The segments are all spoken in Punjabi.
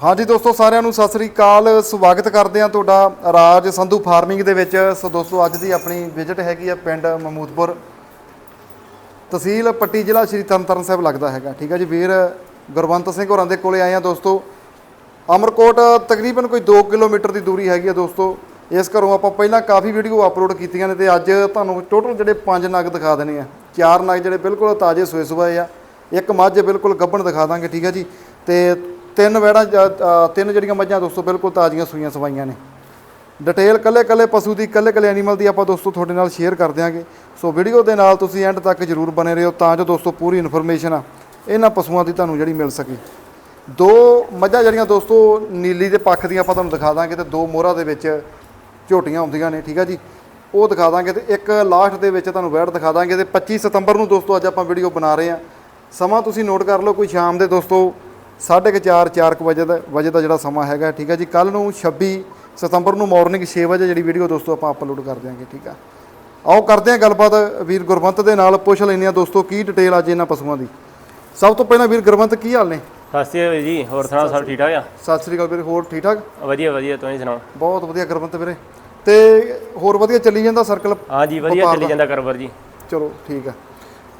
ਹਾਂਜੀ ਦੋਸਤੋ, ਸਾਰਿਆਂ ਨੂੰ ਸਤਿ ਸ੍ਰੀ ਅਕਾਲ। ਸਵਾਗਤ ਕਰਦੇ ਹਾਂ ਤੁਹਾਡਾ ਰਾਜ ਸੰਧੂ ਫਾਰਮਿੰਗ ਦੇ ਵਿੱਚ। ਸੋ ਦੋਸਤੋ, ਅੱਜ ਦੀ ਆਪਣੀ ਵਿਜ਼ਿਟ ਹੈਗੀ ਆ ਪਿੰਡ ਮਮੂਦਪੁਰ। ਤਹਿਸੀਲ ਪੱਟੀ ਜ਼ਿਲ੍ਹਾ ਸ਼੍ਰੀ ਤਰਨਤਾਰਨ ਸਾਹਿਬ ਲੱਗਦਾ ਹੈਗਾ। ਠੀਕ ਹੈ ਜੀ, ਵੀਰ ਗੁਰਵੰਤ ਸਿੰਘ ਹੋਰਾਂ ਦੇ ਕੋਲੇ ਆਏ ਆ ਦੋਸਤੋ। ਅਮਰਕੋਟ ਤਕਰੀਬਨ ਕੋਈ 2 ਕਿਲੋਮੀਟਰ ਦੀ ਦੂਰੀ ਹੈਗੀ ਆ ਦੋਸਤੋ। ਇਸ ਘਰੋਂ ਆਪਾਂ ਪਹਿਲਾਂ ਕਾਫੀ ਵੀਡੀਓ ਅਪਲੋਡ ਕੀਤੀਆਂ ਨੇ ਤੇ ਅੱਜ ਤੁਹਾਨੂੰ ਟੋਟਲ ਜਿਹੜੇ ਪੰਜ ਨਗ ਦਿਖਾ ਦੇਣੇ ਆ। ਚਾਰ ਨਗ ਜਿਹੜੇ ਬਿਲਕੁਲ ਤਾਜ਼ੇ ਸੋਏ ਸੁਆਏ ਆ। ਇੱਕ ਮੱਝ ਬਿਲਕੁਲ ਗੱਭਣ ਦਿਖਾ ਦਾਂਗੇ, ਠੀਕ ਹੈ ਜੀ। ਤੇ ਤਿੰਨ ਵੈੜਾਂ ਜ- ਤਿੰਨ ਜਿਹੜੀਆਂ ਮੱਝਾਂ ਦੋਸਤੋ ਬਿਲਕੁਲ ਤਾਜ਼ੀਆਂ ਸੂਈਆਂ ਸਵਾਈਆਂ ਨੇ। ਡਿਟੇਲ ਕੱਲੇ ਕੱਲੇ ਪਸ਼ੂ ਦੀ ਕੱਲੇ ਕੱਲੇ ਐਨੀਮਲ ਦੀ ਆਪਾਂ ਦੋਸਤੋ ਤੁਹਾਡੇ ਨਾਲ ਸ਼ੇਅਰ ਕਰ ਦਿਆਂਗੇ। ਸੋ ਵੀਡੀਓ ਦੇ ਨਾਲ ਤੁਸੀਂ ਐਂਡ ਤੱਕ ਜਰੂਰ ਬਨੇ ਰਹੋ ਤਾਂ ਜੋ ਦੋਸਤੋ ਪੂਰੀ ਇਨਫੋਰਮੇਸ਼ਨ ਆ ਇਹਨਾਂ ਪਸ਼ੂਆਂ ਦੀ ਤੁਹਾਨੂੰ ਜਿਹੜੀ ਮਿਲ ਸਕੇ। ਦੋ ਮੱਝਾਂ ਜਿਹੜੀਆਂ ਦੋਸਤੋ ਨੀਲੀ ਦੇ ਪੱਖ ਦੀਆਂ ਆਪਾਂ ਤੁਹਾਨੂੰ ਦਿਖਾ ਦਾਂਗੇ ਤੇ ਦੋ ਮੋਹਰਾਂ ਦੇ ਵਿੱਚ ਝੋਟੀਆਂ ਹੁੰਦੀਆਂ ਨੇ, ਠੀਕ ਆ ਜੀ? ਉਹ ਦਿਖਾ ਦਾਂਗੇ ਤੇ ਇੱਕ ਲਾਸਟ ਦੇ ਵਿੱਚ ਤੁਹਾਨੂੰ ਵੈੜ ਦਿਖਾ ਦਾਂਗੇ ਤੇ 25 ਸਤੰਬਰ ਨੂੰ ਦੋਸਤੋ ਅੱਜ ਆਪਾਂ ਵੀਡੀਓ ਬਣਾ ਰਹੇ ਹਾਂ ਸਮਾਂ ਤੁਸੀਂ ਨੋਟ ਕਰ ਲਓ, ਕੋਈ ਸ਼ਾਮ ਦੇ ਦੋਸਤੋ 4:30 4 ਵਜੇ ਦਾ ਵਜੇ ਦਾ ਜਿਹੜਾ ਸਮਾਂ ਹੈਗਾ ਠੀਕ ਆ ਜੀ। ਕੱਲ ਨੂੰ 26 ਸਤੰਬਰ ਨੂੰ ਮਾਰਨਿੰਗ 6 ਵਜੇ ਜਿਹੜੀ ਵੀਡੀਓ ਦੋਸਤੋ ਆਪਾਂ ਅਪਲੋਡ ਕਰ ਦਿਆਂਗੇ ਠੀਕ ਆ। ਆਓ ਕਰਦੇ ਹਾਂ ਗੱਲਬਾਤ ਵੀਰ ਗੁਰਵੰਤ ਦੇ ਨਾਲ ਪੁੱਛ ਲੈਂਦੇ ਹਾਂ ਦੋਸਤੋ ਕੀ ਡਿਟੇਲ ਅੱਜ ਇਹਨਾਂ ਪਸ਼ੂਆਂ ਦੀ। ਸਭ ਤੋਂ ਪਹਿਲਾਂ ਵੀਰ ਗੁਰਵੰਤ ਕੀ ਹਾਲ ਨੇ? ਸਤਿ ਸ਼੍ਰੀ ਅਕਾਲ ਜੀ ਹੋਰ ਸੁਣਾਓ ਸਭ ਠੀਕ ਠਾਕ ਆ? ਸਤਿ ਸ੍ਰੀ ਅਕਾਲ ਵੀਰ ਹੋਰ ਠੀਕ ਠਾਕ? ਵਧੀਆ ਵਧੀਆ ਤੁਸੀਂ ਸੁਣਾਓ? ਬਹੁਤ ਵਧੀਆ ਗੁਰਵੰਤ ਵੀਰੇ। ਤੇ ਹੋਰ ਵਧੀਆ ਚੱਲੀ ਜਾਂਦਾ ਸਰਕਲ ਹਾਂ ਜੀ ਵਧੀਆ ਚੱਲੀ ਜਾਂਦਾ ਕਰਵਰ ਜੀ। ਚਲੋ ਠੀਕ ਆ।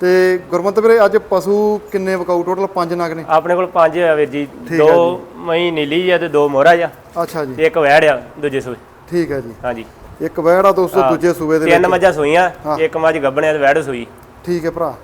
ਤੇ ਗੁਰਵੰਤ ਵੀਰੇ ਅੱਜ ਪਸ਼ੂ ਕਿੰਨੇ ਵਕਾਊ? ਟੋਟਲ ਪੰਜ ਨਗ ਨੇ। ਆਪਣੇ ਕੋਲ ਪੰਜ ਆ ਵੀਰ ਜੀ। ਦੋ ਮਈ ਨੀਲੀ ਆ ਤੇ ਦੋ ਮੋਹਰਾ ਆ। ਅੱਛਾ ਜੀ। ਤੇ ਇੱਕ ਵੈੜ ਆ ਦੂਜੇ ਸੂਏ। ਠੀਕ ਹੈ ਜੀ। ਹਾਂ ਜੀ ਇੱਕ ਵੈੜ ਆ ਦੋਸਤੋ ਦੂਜੇ ਸੂਬੇ ਦੇ ਤਿੰਨ ਮੱਝਾਂ ਸੂਈਆਂ ਇੱਕ ਮੱਝ ਗੱਬਣਿਆ ਤੇ ਵੈੜ ਸੂਈ। ਠੀਕ ਹੈ ਭਰਾ।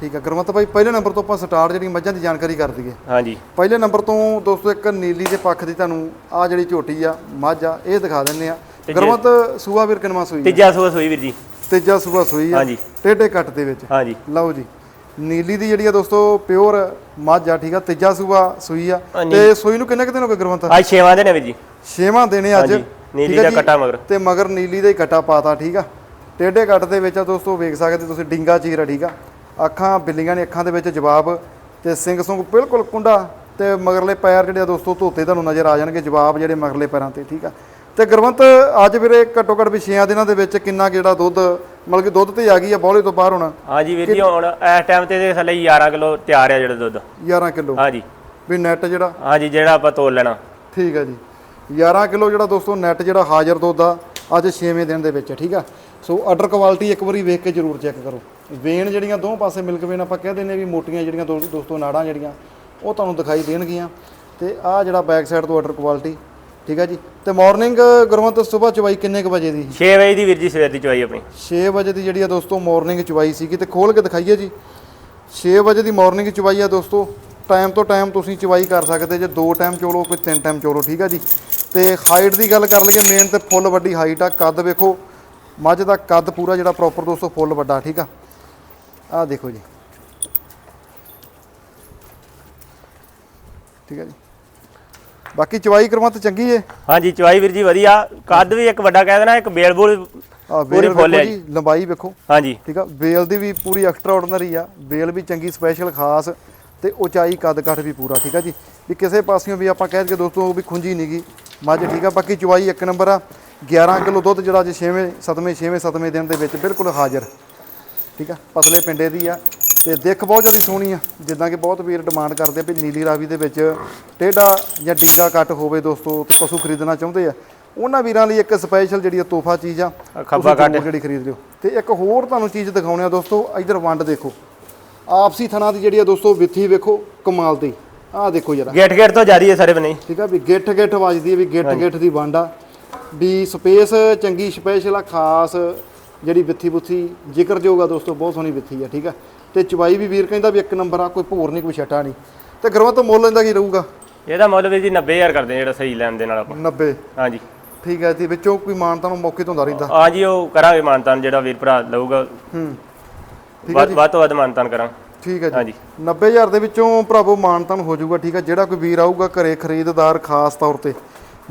ਠੀਕ ਹੈ ਗੁਰਵੰਤ ਭਾਈ ਪਹਿਲੇ ਨੰਬਰ ਤੋਂ ਆਪਾਂ ਸਟਾਰਟ ਜਿਹੜੀ ਮੱਝਾਂ ਦੀ ਜਾਣਕਾਰੀ ਕਰ ਦਈਏ। ਹਾਂ ਜੀ ਪਹਿਲੇ ਨੰਬਰ ਤੋਂ ਦੋਸਤੋ ਇੱਕ ਨੀਲੀ ਦੇ ਪੱਖ ਦੀ ਤੁਹਾਨੂੰ ਆ ਜਿਹੜੀ ਝੋਟੀ ਆ ਮੱਝ ਆ ਇਹ ਦਿਖਾ ਦਿੰਦੇ ਆ। ਗੁਰਵੰਤ ਸੂਆ ਵੀਰ ਕਿਨਵਾ ਸੂਈ? ਤੀਜਾ ਸੂਆ ਸੂਈ ਵੀਰ ਜੀ। ਤੀਜਾ ਸੂਆ ਸੂਈ ਆ। ਹਾਂਜੀ। ਟੇਢੇ ਕੱਟ ਦੇ ਵਿੱਚ। ਹਾਂ ਜੀ ਲਓ ਜੀ। ਨੀਲੀ ਦੀ ਜਿਹੜੀ ਆ ਦੋਸਤੋ ਪਿਓਰ ਮੱਝ ਆ ਠੀਕ ਆ। ਤੀਜਾ ਸੂਆ ਸੂਈ ਆ। ਹਾਂਜੀ। ਤੇ ਸੂਈ ਨੂੰ ਕਿੰਨੇ ਕੁ ਦਿਨ ਹੋ ਗਏ ਗੁਰਵੰਤ? ਅੱਜ ਛੇਵਾਂ ਦਿਨ ਹੈ ਵੀਰ ਜੀ। ਛੇਵਾਂ ਦਿਨ ਹੈ ਅੱਜ। ਹਾਂਜੀ, ਨੀਲੀ ਦਾ? ਕੱਟਾ ਮਗਰ। ਤੇ ਮਗਰ ਨੀਲੀ ਦਾ ਹੀ ਕੱਟਾ ਪਾਤਾ ਠੀਕ ਆ। ਟੇਢੇ ਕੱਟ ਦੇ ਵਿੱਚ ਆ ਦੋਸਤੋ ਵੇਖ ਸਕਦੇ ਤੁਸੀਂ ਡਿੰਗਾ ਚੀਰ ਆ ਠੀਕ ਆ। ਅੱਖਾਂ ਬਿੱਲੀਆਂ ਨੇ ਅੱਖਾਂ ਦੇ ਵਿੱਚ ਜਵਾਬ ਤੇ ਸਿੰਘ ਸੁੰਗ ਬਿਲਕੁਲ ਕੁੰਡਾ ਤੇ ਮਗਰਲੇ ਪੈਰ ਜਿਹੜੇ ਆ ਦੋਸਤੋ ਧੋਤੇ ਤੁਹਾਨੂੰ ਨਜ਼ਰ ਆ ਜਾਣਗੇ ਜਵਾਬ ਜਿਹੜੇ ਮਗਰਲੇ ਪੈਰਾਂ ਤੇ ਠੀਕ ਆ। ਤੇ ਗੁਰਵੰਤ ਅੱਜ ਵੀਰੇ ਘੱਟੋ ਘੱਟ ਵੀ 6 ਦਿਨਾਂ ਦੇ ਵਿੱਚ ਕਿੰਨਾ ਜਿਹੜਾ ਦੁੱਧ ਮਤਲਬ ਕਿ ਦੁੱਧ ਤੇ ਆ ਗਈ ਆ ਬੌਲੇ ਤੋਂ ਬਾਹਰ ਹੋਣਾ। ਹਾਂ ਜੀ ਵੀਰ ਜੀ ਹੁਣ ਇਸ ਟਾਈਮ ਤੇ ਦੇ ਥੱਲੇ 11 ਕਿਲੋ ਤਿਆਰ ਆ ਜਿਹੜਾ ਦੁੱਧ। 11 ਕਿਲੋ? ਹਾਂ ਜੀ ਵੀ ਨੈਟ ਜਿਹੜਾ? ਹਾਂ ਜੀ ਜਿਹੜਾ ਆਪਾਂ ਤੋਲ ਲੈਣਾ। ਠੀਕ ਹੈ ਜੀ। 11 ਕਿਲੋ ਜਿਹੜਾ ਦੋਸਤੋ ਨੈਟ ਜਿਹੜਾ ਹਾਜ਼ਰ ਦੁੱਧ ਆ ਅੱਜ 6ਵੇਂ ਦਿਨ ਦੇ ਵਿੱਚ ਆ, ਠੀਕ ਆ? ਸੋ ਆਰਡਰ ਕੁਆਲਿਟੀ ਇੱਕ ਵਾਰੀ ਵੇਖ ਕੇ ਜਰੂਰ ਚੈੱਕ ਕਰੋ। ਵੇਨ ਜਿਹੜੀਆਂ ਦੋ ਪਾਸੇ ਮਿਲਕ ਵੇਨ ਆਪਾਂ ਕਹਿ ਦਿੰਦੇ ਵੀ ਮੋਟੀਆਂ ਜਿਹੜੀਆਂ ਦੋਸਤੋ ਨਾੜਾਂ ਜਿਹੜੀਆਂ ਉਹ ਤੁਹਾਨੂੰ ਦਿਖਾਈ ਦੇਣਗੀਆਂ। ਤੇ ਆ ਜਿਹੜਾ ਬੈਕ ਸਾਈਡ ਤੋਂ ਆਰਡਰ ਕੁਆਲਿਟੀ ਠੀਕ ਆ ਜੀ। ਤੇ ਮਾਰਨਿੰਗ ਗੁਰਵੰਤ ਸਵੇਰ ਚਵਾਈ ਕਿੰਨੇ ਕੁ ਵਜੇ ਦੀ? 6 ਵਜੇ ਦੀ ਵੀਰ ਜੀ ਸਵੇਰ ਦੀ ਚਵਾਈ ਆਪਣੀ। 6 ਵਜੇ ਦੀ ਜਿਹੜੀ ਆ ਦੋਸਤੋ ਮਾਰਨਿੰਗ ਚਵਾਈ ਸੀਗੀ ਤੇ ਖੋਲ ਕੇ ਦਿਖਾਈਏ ਜੀ। 6 ਵਜੇ ਦੀ ਮਾਰਨਿੰਗ ਚਵਾਈ ਆ ਦੋਸਤੋ। ਟਾਈਮ ਤੋਂ ਟਾਈਮ ਤੁਸੀਂ ਚਵਾਈ ਕਰ ਸਕਦੇ ਜੇ ਦੋ ਟਾਈਮ ਚੋਲੋ ਕੋਈ ਤਿੰਨ ਟਾਈਮ ਚੋਲੋ ਠੀਕ ਆ ਜੀ। ਤੇ ਹਾਈਟ ਦੀ ਗੱਲ ਕਰ ਲਈਏ ਮੇਨ ਤੇ ਫੁੱਲ ਵੱਡੀ ਹਾਈਟ ਆ ਕੱਦ ਵੇਖੋ। ਮੱਝ ਦਾ ਕੱਦ ਪੂਰਾ ਜਿਹੜਾ ਪ੍ਰੋਪਰ ਦੋਸਤੋ ਫੁੱਲ ਵੱਡਾ ਠੀਕ ਆ। ਆਹ ਦੇਖੋ ਜੀ। ਠੀਕ ਆ ਜੀ। ਬਾਕੀ ਚਵਾਈ ਕਰਮਤ ਚੰਗੀ ਏ। ਹਾਂ ਜੀ ਚਵਾਈ ਵੀਰ ਜੀ ਵਧੀਆ। ਕੱਦ ਵੀ ਇੱਕ ਵੱਡਾ ਕਹਿ ਦੇਣਾ ਇੱਕ ਬੇਲ ਬੂਲ ਆ ਪੂਰੀ ਵੇਲ ਫੁੱਲ ਹੈ ਜੀ। ਲੰਬਾਈ ਵੇਖੋ। ਹਾਂ ਜੀ ਠੀਕ ਆ ਬੇਲ ਦੀ ਵੀ ਪੂਰੀ ਐਕਸਟਰਾ ਆਰਡੀਨਰੀ ਆ। ਬੇਲ ਵੀ ਚੰਗੀ ਸਪੈਸ਼ਲ ਖਾਸ ਤੇ ਉਚਾਈ ਕੱਦ ਕੱਠ ਵੀ ਪੂਰਾ ਠੀਕ ਆ ਜੀ। ਵੀ ਕਿਸੇ ਪਾਸਿਓਂ ਵੀ ਆਪਾਂ ਕਹਿ ਦਈਏ ਦੋਸਤੋ ਉਹ ਵੀ ਖੁੰਜੀ ਨਹੀਂਗੀ ਮੱਝ ਠੀਕ ਆ ਬਾਕੀ ਚਵਾਈ ਇੱਕ ਨੰਬਰ ਆ। 11 ਕਿਲੋ ਦੁੱਧ ਜਿਹੜਾ ਅੱਜ 6ਵੇਂ 7ਵੇਂ 6ਵੇਂ 7ਵੇਂ ਦਿਨ ਦੇ ਵਿੱਚ ਬਿਲਕੁਲ ਹਾਜ਼ਰ। ਠੀਕ ਆ ਪਤਲੇ ਪਿੰਡੇ ਦੀ ਆ। ਤੇ ਦਿੱਖ ਬਹੁਤ ਜ਼ਿਆਦਾ ਸੋਹਣੀ ਆ ਜਿੱਦਾਂ ਕਿ ਬਹੁਤ ਵੀਰ ਡਿਮਾਂਡ ਕਰਦੇ ਆ ਵੀ ਨੀਲੀ ਰਾਵੀ ਦੇ ਵਿੱਚ ਟੇਢਾ ਜਾਂ ਡੀਂਗਾ ਕੱਟ ਹੋਵੇ ਦੋਸਤੋ ਤੇ ਪਸ਼ੂ ਖਰੀਦਣਾ ਚਾਹੁੰਦੇ ਆ। ਉਹਨਾਂ ਵੀਰਾਂ ਲਈ ਇੱਕ ਸਪੈਸ਼ਲ ਜਿਹੜੀ ਤੋਹਫਾ ਚੀਜ਼ ਆ ਖੱਬਾ ਜ਼ਰੂਰ ਜਿਹੜੀ ਖਰੀਦ ਲਿਓ। ਤੇ ਇੱਕ ਹੋਰ ਤੁਹਾਨੂੰ ਚੀਜ਼ ਦਿਖਾਉਣੇ ਆ ਦੋਸਤੋ ਇਧਰ ਵੰਡ ਦੇਖੋ। ਆਪਸੀ ਥਣਾ ਦੀ ਜਿਹੜੀ ਆ ਦੋਸਤੋ ਵਿੱਥੀ ਵੇਖੋ ਕਮਾਲ ਦੀ। ਆਹ ਦੇਖੋ ਜਰਾ। ਗੇਟ ਗੇਟ ਤੋਂ ਜਾਰੀ ਹੈ ਸਾਰੇ ਬਨੇ। ਠੀਕ ਆ ਵੀ ਗਿੱਠ ਗਿੱਠ ਵੱਜਦੀ ਹੈ ਵੀ ਗਿੱਠ ਗਿੱਠ ਦੀ ਵੰਡ ਆ। ਵੀ ਸਪੇਸ ਚੰਗੀ ਸਪੈਸ਼ਲ ਆ ਖਾਸ ਜਿਹੜੀ ਵਿੱਥੀ ਬੁੱਥੀ ਜ਼ਿਕਰਯੋਗ ਆ ਦੋਸਤੋ ਬਹੁਤ ਸੋਹਣੀ ਵਿੱਥੀ ਆ ਠੀਕ ਆ। ਤੇ ਚਵਾਈ ਵੀ ਵੀਰ ਕਹਿੰਦਾ ਵੀ ਇੱਕ ਨੰਬਰ ਆ ਕੋਈ ਭੋਰ ਨਹੀਂ ਕੋਈ ਛਟਾ ਨਹੀਂ। ਤੇ ਗਰਮਤ ਮੁੱਲ ਇਹਦਾ ਕੀ ਰਹੂਗਾ? ਇਹਦਾ ਮੁੱਲ ਵੀਰ ਜੀ 90000 ਕਰਦੇ ਜਿਹੜਾ ਸਹੀ ਲੈਣ ਦੇ ਨਾਲ ਆਪਾਂ। 90 ਹਾਂ ਜੀ ਠੀਕ ਹੈ ਤੇ ਵਿੱਚੋਂ ਕੋਈ ਮਾਨਤਾ ਨੂੰ ਮੌਕੇ ਤੋਂ ਹੁੰਦਾ ਰਹਿੰਦਾ? ਹਾਂ ਜੀ ਉਹ ਕਰਾਂਗੇ ਮਾਨਤਾਨ ਜਿਹੜਾ ਵੀਰ ਭਰਾ ਲਊਗਾ। ਹੂੰ। ਵੱਧ ਵੱਧ ਤੋਂ ਵੱਧ ਮਾਨਤਾਨ ਕਰਾਂ ਠੀਕ ਹੈ ਹਾਂ ਜੀ ਜੀ 90000 ਦੇ ਵਿੱਚੋਂ ਭਰਾਵੋ ਮਾਨਤਨ ਹੋ ਜਾਊਗਾ ਠੀਕ ਹੈ ਜਿਹੜਾ ਕੋਈ ਵੀਰ ਆਊਗਾ ਘਰੇ ਖਰੀਦਦਾਰ ਖਾਸ ਤੌਰ ਤੇ।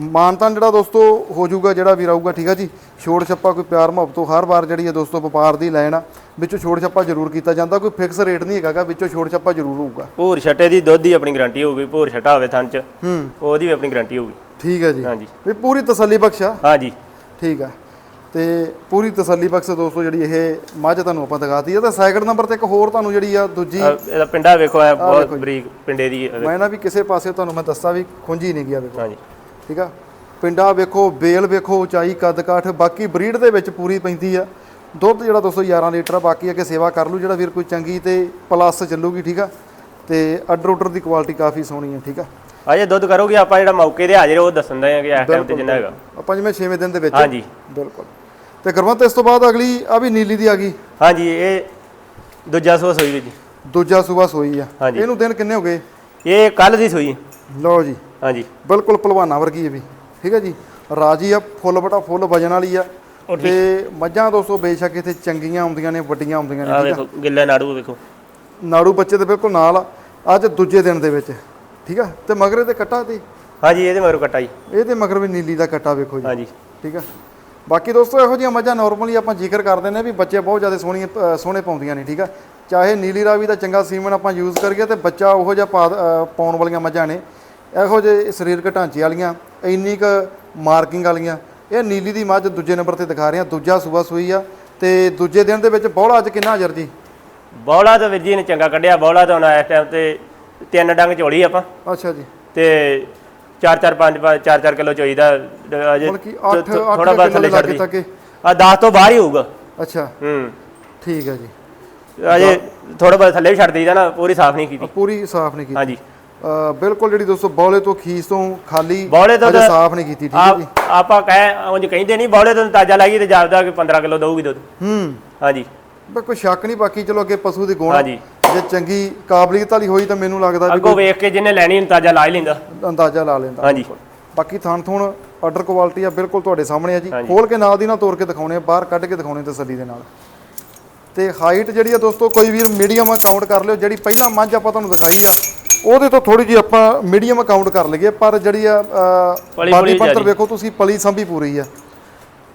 ਮਾਨਤਨ ਜਿਹੜਾ ਦੋਸਤੋ ਹੋ ਜਾਊਗਾ ਜਿਹੜਾ ਵੀਰ ਆਊਗਾ ਠੀਕ ਹੈ ਜੀ? ਛੋੜ ਛੱਪਾ ਕੋਈ ਪਿਆਰ ਮੁਹੱਬਤ ਤੋਂ ਹਰ ਵਾਰ ਜਿਹੜੀ ਹੈ ਦੋਸਤੋ ਵਪਾਰ ਦੀ ਲੈਣ ਆ ਵਿੱਚੋਂ ਛੋੜ ਛੱਪਾ ਜ਼ਰੂਰ ਕੀਤਾ ਜਾਂਦਾ ਕੋਈ ਫਿਕਸ ਰੇਟ ਨਹੀਂ ਹੈਗਾਗਾ ਵਿੱਚੋਂ ਛੋੜ ਛੱਪਾ ਜ਼ਰੂਰ ਹੋਊਗਾ। ਭੂਰ ਛੱਟੇ ਦੀ ਦੁੱਧ ਦੀ ਆਪਣੀ ਗਾਰੰਟੀ ਹੋਊਗੀ ਭੂਰ ਛੱਟਾ ਹੋਵੇ ਥਣ ਚ ਹੂੰ। ਉਹਦੀ ਵੀ ਆਪਣੀ ਗਾਰੰਟੀ ਹੋਊਗੀ। ਠੀਕ ਹੈ ਜੀ। ਹਾਂ ਜੀ ਵੀ ਪੂਰੀ ਤਸੱਲੀ ਬਖਸ਼ਾ ਹਾਂ ਜੀ ਠੀਕ ਹੈ ਤੇ ਪੂਰੀ ਤਸੱਲੀ ਬਖਸ਼ ਦੋਸਤੋ ਜਿਹੜੀ ਇਹ ਮੱਝ ਤੁਹਾਨੂੰ ਆਪਾਂ ਦਿਖਾਤੀ ਹੈ ਤੇ ਸੈਕਿੰਡ ਨੰਬਰ ਤੇ ਇੱਕ ਹੋਰ ਤੁਹਾਨੂੰ ਜਿਹੜੀ ਆ ਦੂਜੀ ਇਹਦਾ ਪਿੰਡਾ ਵੇਖੋ ਹੈ ਬਹੁਤ ਬਰੀਕ ਪਿੰਡੇ ਦੀ। ਮੈਂ ਨਾ ਵੀ ਕਿਸੇ ਪਾਸੇ ਤੁਹਾਨੂੰ ਮੈਂ ਦੱਸਾਂ ਵੀ ਖੁੰਝੀ ਨਹੀਂ ਗਿਆ ਵੇਖੋ। ਹਾਂਜੀ। ਠੀਕ ਆ? ਪਿੰਡਾ ਵੇਖੋ ਬੇਲ ਵੇਖੋ ਉਚਾਈ ਕੱਦ ਕਾਠ ਬਾਕੀ ਬਰੀਡ ਦੇ ਵਿੱਚ ਪੂਰੀ ਪੈਂਦੀ ਆ। ਦੁੱਧ ਜਿਹੜਾ 211 ਲੀਟਰ ਆ ਬਾਕੀ ਅੱਗੇ ਸੇਵਾ ਕਰ ਲੂ ਜਿਹੜਾ ਵੀਰ ਕੋਈ ਚੰਗੀ ਤੇ ਪਲੱਸ ਚੱਲੂਗੀ ਠੀਕ ਆ? ਤੇ ਆਰਡਰ ਆਰਡਰ ਦੀ ਕੁਆਲਿਟੀ ਕਾਫੀ ਸੋਹਣੀ ਆ ਠੀਕ ਆ? ਅਜੇ ਦੁੱਧ ਕਰੋਗੇ ਆਪਾਂ ਜਿਹੜਾ ਮੌਕੇ ਤੇ ਹਾਜ਼ਰ ਉਹ ਦੱਸਣ ਦੇ ਆ ਕਿ ਇਸ ਟਾਈਮ ਤੇ ਜਿੰਨਾ ਹੈਗਾ। ਆਪਾਂ ਜਿਵੇਂ 6ਵੇਂ ਦਿਨ ਦੇ ਵਿੱਚ। ਹਾਂਜੀ। ਬਿਲਕੁਲ। ਤੇ ਗੁਰਵੰਤ ਇਸ ਤੋਂ ਬਾਅਦ ਅਗਲੀ ਆ ਵੀ ਨੀਲੀ ਦੀ ਆ ਗਈ। ਹਾਂਜੀ ਇਹ ਦੂਜਾ ਸੋ ਸੋਈ ਜੀ। ਦੂਜਾ ਸੂਬਾ ਸੋਈ ਆ। ਇਹਨੂੰ ਦਿਨ ਕਿੰਨੇ ਹੋ ਗਏ? ਇਹ ਕੱਲ ਦੀ ਸੋਈ। ਲਓ ਜੀ। ਹਾਂਜੀ। ਬਿਲਕੁਲ ਪਹਿਲਵਾਨਾਂ ਵਰਗੀ ਹੈ ਵੀ ਠੀਕ ਹੈ ਜੀ। ਰਾਜੀ ਆ ਫੁੱਲ ਬਟਾ ਫੁੱਲ ਵਜਨ ਵਾਲੀ ਆ। ਤੇ ਮੱਝਾਂ ਦੋਸਤੋ ਬੇਸ਼ੱਕ ਇੱਥੇ ਚੰਗੀਆਂ ਆਉਂਦੀਆਂ ਨੇ ਵੱਡੀਆਂ ਆਉਂਦੀਆਂ ਨੇ ਆ ਠੀਕ ਆ। ਵੇਖੋ ਗਿੱਲੇ ਨਾੜੂ ਵੇਖੋ ਨਾੜੂ ਬੱਚੇ ਦੇ ਬਿਲਕੁਲ ਨਾਲ ਆ। ਅੱਜ ਦੂਜੇ ਦਿਨ ਦੇ ਵਿੱਚ ਠੀਕ ਆ। ਤੇ ਮਗਰੇ ਤੇ ਕੱਟਾ ਤੇ? ਹਾਂਜੀ ਇਹਦੇ ਮਗਰ ਕਟਾ ਜੀ। ਇਹ ਤੇ ਮਗਰ ਵੀ ਨੀਲੀ ਦਾ ਕੱਟਾ ਵੇਖੋ ਜੀ। ਹਾਂਜੀ। ਠੀਕ ਆ। ਬਾਕੀ ਦੋਸਤੋ ਇਹੋ ਜਿਹੀਆਂ ਮੱਝਾਂ ਨਾਰਮਲੀ ਆਪਾਂ ਜ਼ਿਕਰ ਕਰਦੇ ਨੇ ਵੀ ਬੱਚੇ ਬਹੁਤ ਜ਼ਿਆਦਾ ਸੋਹਣੀਆਂ ਸੋਹਣੇ ਪਾਉਂਦੀਆਂ ਨੇ ਠੀਕ ਆ। ਚਾਹੇ ਨੀਲੀ ਰਾਵੀ ਦਾ ਚੰਗਾ ਸੀਮਨ ਆਪਾਂ ਯੂਜ਼ ਕਰੀਏ ਤੇ ਬੱਚਾ ਉਹੋ ਜਿਹਾ ਪਾਉਣ ਵਾਲੀਆਂ ਮੱਝਾਂ ਨੇ। ਇਹੋ ਜਿਹੇ ਸਰੀਰਕ ਢਾਂਚੇ ਵਾਲੀਆਂ ਇੰਨੀ ਕ ਮਾਰਕਿੰਗ ਵਾਲੀਆਂ ਇਹ ਨੀਲੀ ਦੀ ਮੱਝ ਦੂਜੇ ਨੰਬਰ ਤੇ ਦਿਖਾ ਰਹੇ ਆ ਦੂਜਾ ਸੂਬਾ ਸੂਈ ਆ ਤੇ ਦੂਜੇ ਦਿਨ ਦੇ ਵਿੱਚ ਬੌਲਾ ਅੱਜ ਕਿੰਨਾ ਹਾਜ਼ਰ ਜੀ? ਬੌਲਾ ਤਾਂ ਵੀਰ ਜੀ ਨੇ ਚੰਗਾ ਕੱਢਿਆ ਬੌਲਾ ਤਾਂ ਹੁਣ ਇਸ ਟਾਈਮ ਤੇ ਤਿੰਨ ਡੰਗ ਝੋਲੀ ਆਪਾਂ। ਅੱਛਾ ਜੀ। ਤੇ 4 4 5 4 4 ਕਿਲੋ ਚੋਈਦਾ ਅਜੇ ਮਤਲਬ ਕਿ 8 ਥੋੜਾ 8 ਬਹੁਤ ਥੱਲੇ ਛੱਡ ਦੀ। ਆ 10 ਤੋਂ ਬਾਹਰ ਹੀ ਹੋਊਗਾ। ਅੱਛਾ। ਹੂੰ। ਠੀਕ ਹੈ ਜੀ। ਅਜੇ ਥੋੜਾ ਬਹੁਤ ਥੱਲੇ ਵੀ ਛੱਡ ਦਈਦਾ ਨਾ ਪੂਰੀ ਸਾਫ਼ ਨਹੀਂ ਕੀਤੀ। ਪੂਰੀ ਸਾਫ਼ ਨਹੀਂ ਕੀਤੀ। ਹਾਂਜੀ। ਬਿਲਕੁਲ ਜਿਹੜੀ ਦੋਸਤੋ ਬੌਲੇ ਤੋਂ ਖੀਸ ਤੋਂ ਖਾਲੀ ਬੌਲੇ ਤੋਂ ਅਜੇ ਤਾਂ- ਸਾਫ਼ ਨਹੀਂ ਕੀਤੀ ਠੀਕ ਹੈ ਜੀ? ਆਪਾਂ ਕਹਿ ਉਂਝ ਕਹਿੰਦੇ ਨਹੀਂ ਬੌਲੇ ਤੋਂ ਤਾਜ਼ਾ ਲਾਈਏ ਤੇ ਜਾਪਦਾ ਕਿ 15 ਕਿਲੋ ਦਊਗੀ ਦੁੱਧ। ਹੂੰ। ਹਾਂਜੀ। ਬਸ ਕੋਈ ਸ਼ੱਕ ਨਹੀਂ ਬਾਕੀ ਚਲੋ ਅੱਗੇ ਪਸ਼ੂ ਦੀ ਗੁਣ ਹਾਂਜੀ। ਜੇ ਚੰਗੀ ਕਾਬਲੀਅਤ ਵਾਲੀ ਹੋਈ ਤਾਂ ਮੈਨੂੰ ਲੱਗਦਾ ਵੀ ਅੱਗੋਂ ਵੇਖ ਕੇ ਜਿਹਨੇ ਲੈਣੀ ਤਾਜ਼ਾ ਲਾ ਹੀ ਲੈਂਦਾ। ਅੰਦਾਜ਼ਾ ਲਾ ਲੈਂਦਾ ਹਾਂਜੀ। ਬਾਕੀ ਥਣ ਥੁਣ ਆਰਡਰ ਕੁਆਲਿਟੀ ਆ ਬਿਲਕੁਲ ਤੁਹਾਡੇ ਸਾਹਮਣੇ ਆ ਜੀ। ਖੋਲ ਕੇ ਨਾਲ ਦੀ ਨਾਲ ਤੋੜ ਕੇ ਦਿਖਾਉਣੇ ਆ ਬਾਹਰ ਕੱਢ ਕੇ ਦਿਖਾਉਣੇ ਤਸੱਲੀ ਦੇ ਨਾਲ। ਤੇ ਹਾਈਟ ਜਿਹੜੀ ਆ ਦੋਸਤੋ ਕੋਈ ਵੀਰ ਮੀਡੀਅਮ ਕਾਊਂਟ ਕਰ ਲਿਓ ਜਿਹੜੀ ਪਹਿਲਾਂ ਮੱਝ ਆਪਾਂ ਤੁਹਾਨੂੰ ਦਿਖਾਈ ਆ। ਉਹਦੇ ਤੋਂ ਥੋੜੀ ਜਿਹੀ ਆਪਾਂ ਮੀਡੀਅਮ ਕਾਊਂਟ ਕਰ ਲਈਏ ਪਰ ਜਿਹੜੀ ਆ ਪਲੀ ਬਾਡੀ ਪੰਤਰ। ਵੇਖੋ ਤੁਸੀਂ ਪਲੀ ਸੰਭੀ ਪੂਰੀ ਆ।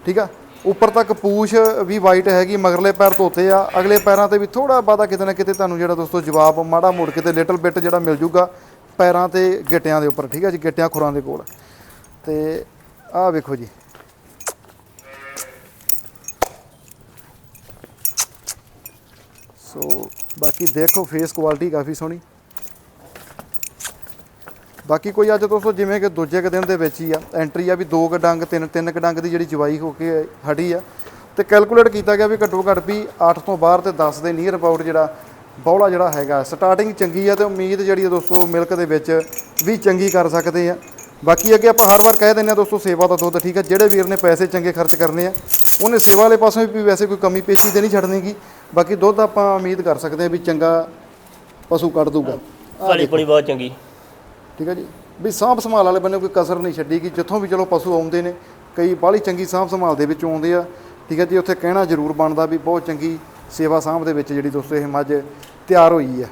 ਠੀਕ ਆ? ਉੱਪਰ ਤੱਕ ਪੂਛ ਵੀ ਵਾਈਟ ਹੈਗੀ ਮਗਰਲੇ ਪੈਰ ਧੋਤੇ ਆ। ਅਗਲੇ ਪੈਰਾਂ ਤੇ ਵੀ ਥੋੜਾ ਬਾਦਾ ਕਿਤੇ ਨਾ ਕਿਤੇ ਤੁਹਾਨੂੰ ਜਿਹੜਾ ਦੋਸਤੋ ਜਵਾਬ ਮਾੜਾ ਮੋੜ ਕੇ ਤੇ ਲਿਟਲ ਬਿਟ ਜਿਹੜਾ ਮਿਲ ਜੂਗਾ ਪੈਰਾਂ ਤੇ ਗਿੱਟਿਆਂ ਦੇ ਉੱਪਰ ਠੀਕ ਆ ਜੀ? ਗਿੱਟਿਆਂ ਖੁਰਾਂ ਦੇ ਕੋਲ। ਤੇ ਆਹ ਵੇਖੋ ਜੀ। ਸੋ ਬਾਕੀ ਦੇਖੋ ਫੇਸ ਕੁਆਲਿਟੀ ਕਾਫੀ ਸੋਹਣੀ। ਬਾਕੀ ਕੋਈ ਅੱਜ ਦੋਸਤੋ ਜਿਵੇਂ ਕਿ ਦੂਜੇ ਕੁ ਦਿਨ ਦੇ ਵਿੱਚ ਹੀ ਆ ਐਂਟਰੀ ਆ ਵੀ ਦੋ ਕੁ ਡੰਗ, ਤਿੰਨ ਤਿੰਨ ਕੁ ਡੰਗ ਦੀ ਜਿਹੜੀ ਜਵਾਈ ਹੋ ਕੇ ਹਟੀ ਆ। ਤੇ ਕੈਲਕੂਲੇਟ ਕੀਤਾ ਗਿਆ ਵੀ ਘੱਟੋ ਘੱਟ ਵੀ 8 ਤੋਂ ਬਾਹਰ ਤੇ 10 ਦੇ ਨੀਅਰ ਅਬਾਊਟ ਜਿਹੜਾ ਬੌਲਾ ਜਿਹੜਾ ਹੈਗਾ ਸਟਾਰਟਿੰਗ ਚੰਗੀ ਆ ਤੇ ਉਮੀਦ ਜਿਹੜੀ ਆ ਦੋਸਤੋ ਮਿਲਕ ਦੇ ਵਿੱਚ ਵੀ ਚੰਗੀ ਕਰ ਸਕਦੇ ਆ। ਬਾਕੀ ਅੱਗੇ ਆਪਾਂ ਹਰ ਵਾਰ ਕਹਿ ਦਿੰਦੇ ਆ ਦੋਸਤੋ ਸੇਵਾ ਦਾ ਦੁੱਧ ਠੀਕ ਆ, ਜਿਹੜੇ ਵੀਰ ਨੇ ਪੈਸੇ ਚੰਗੇ ਖਰਚ ਕਰਨੇ ਆ, ਉਹਨੇ ਸੇਵਾ ਵਾਲੇ ਪਾਸੋਂ ਵੀ ਵੈਸੇ ਕੋਈ ਕਮੀ ਪੇਸ਼ੀ ਤੇ ਨਹੀਂ ਛੱਡਣੀਗੀ ਬਾਕੀ ਦੁੱਧ ਆਪਾਂ ਉਮੀਦ ਕਰ ਸਕਦੇ ਆ ਵੀ ਚੰਗਾ ਪਸ਼ੂ ਕੱਢ ਦੂਗਾ। ਪਲੀ ਪੁਲੀ ਬਹੁਤ ਚੰਗੀ। ਠੀਕ ਹੈ ਜੀ? ਵੀ ਸਾਂਭ ਸੰਭਾਲ ਵਾਲੇ ਬੰਨੇ ਕੋਈ ਕਸਰ ਨਹੀਂ ਛੱਡੀ ਕਿ ਜਿੱਥੋਂ ਵੀ ਚਲੋ ਪਸ਼ੂ ਆਉਂਦੇ ਨੇ ਕਈ ਬਾਹਲੀ ਚੰਗੀ ਸਾਂਭ ਸੰਭਾਲ ਦੇ ਵਿੱਚ ਆਉਂਦੇ ਆ ਠੀਕ ਹੈ ਜੀ? ਉੱਥੇ ਕਹਿਣਾ ਜ਼ਰੂਰ ਬਣਦਾ ਵੀ ਬਹੁਤ ਚੰਗੀ ਸੇਵਾ ਸਾਂਭ ਦੇ ਵਿੱਚ ਜਿਹੜੀ ਦੋਸਤੋ ਇਹ ਮੱਝ ਤਿਆਰ ਹੋਈ ਆ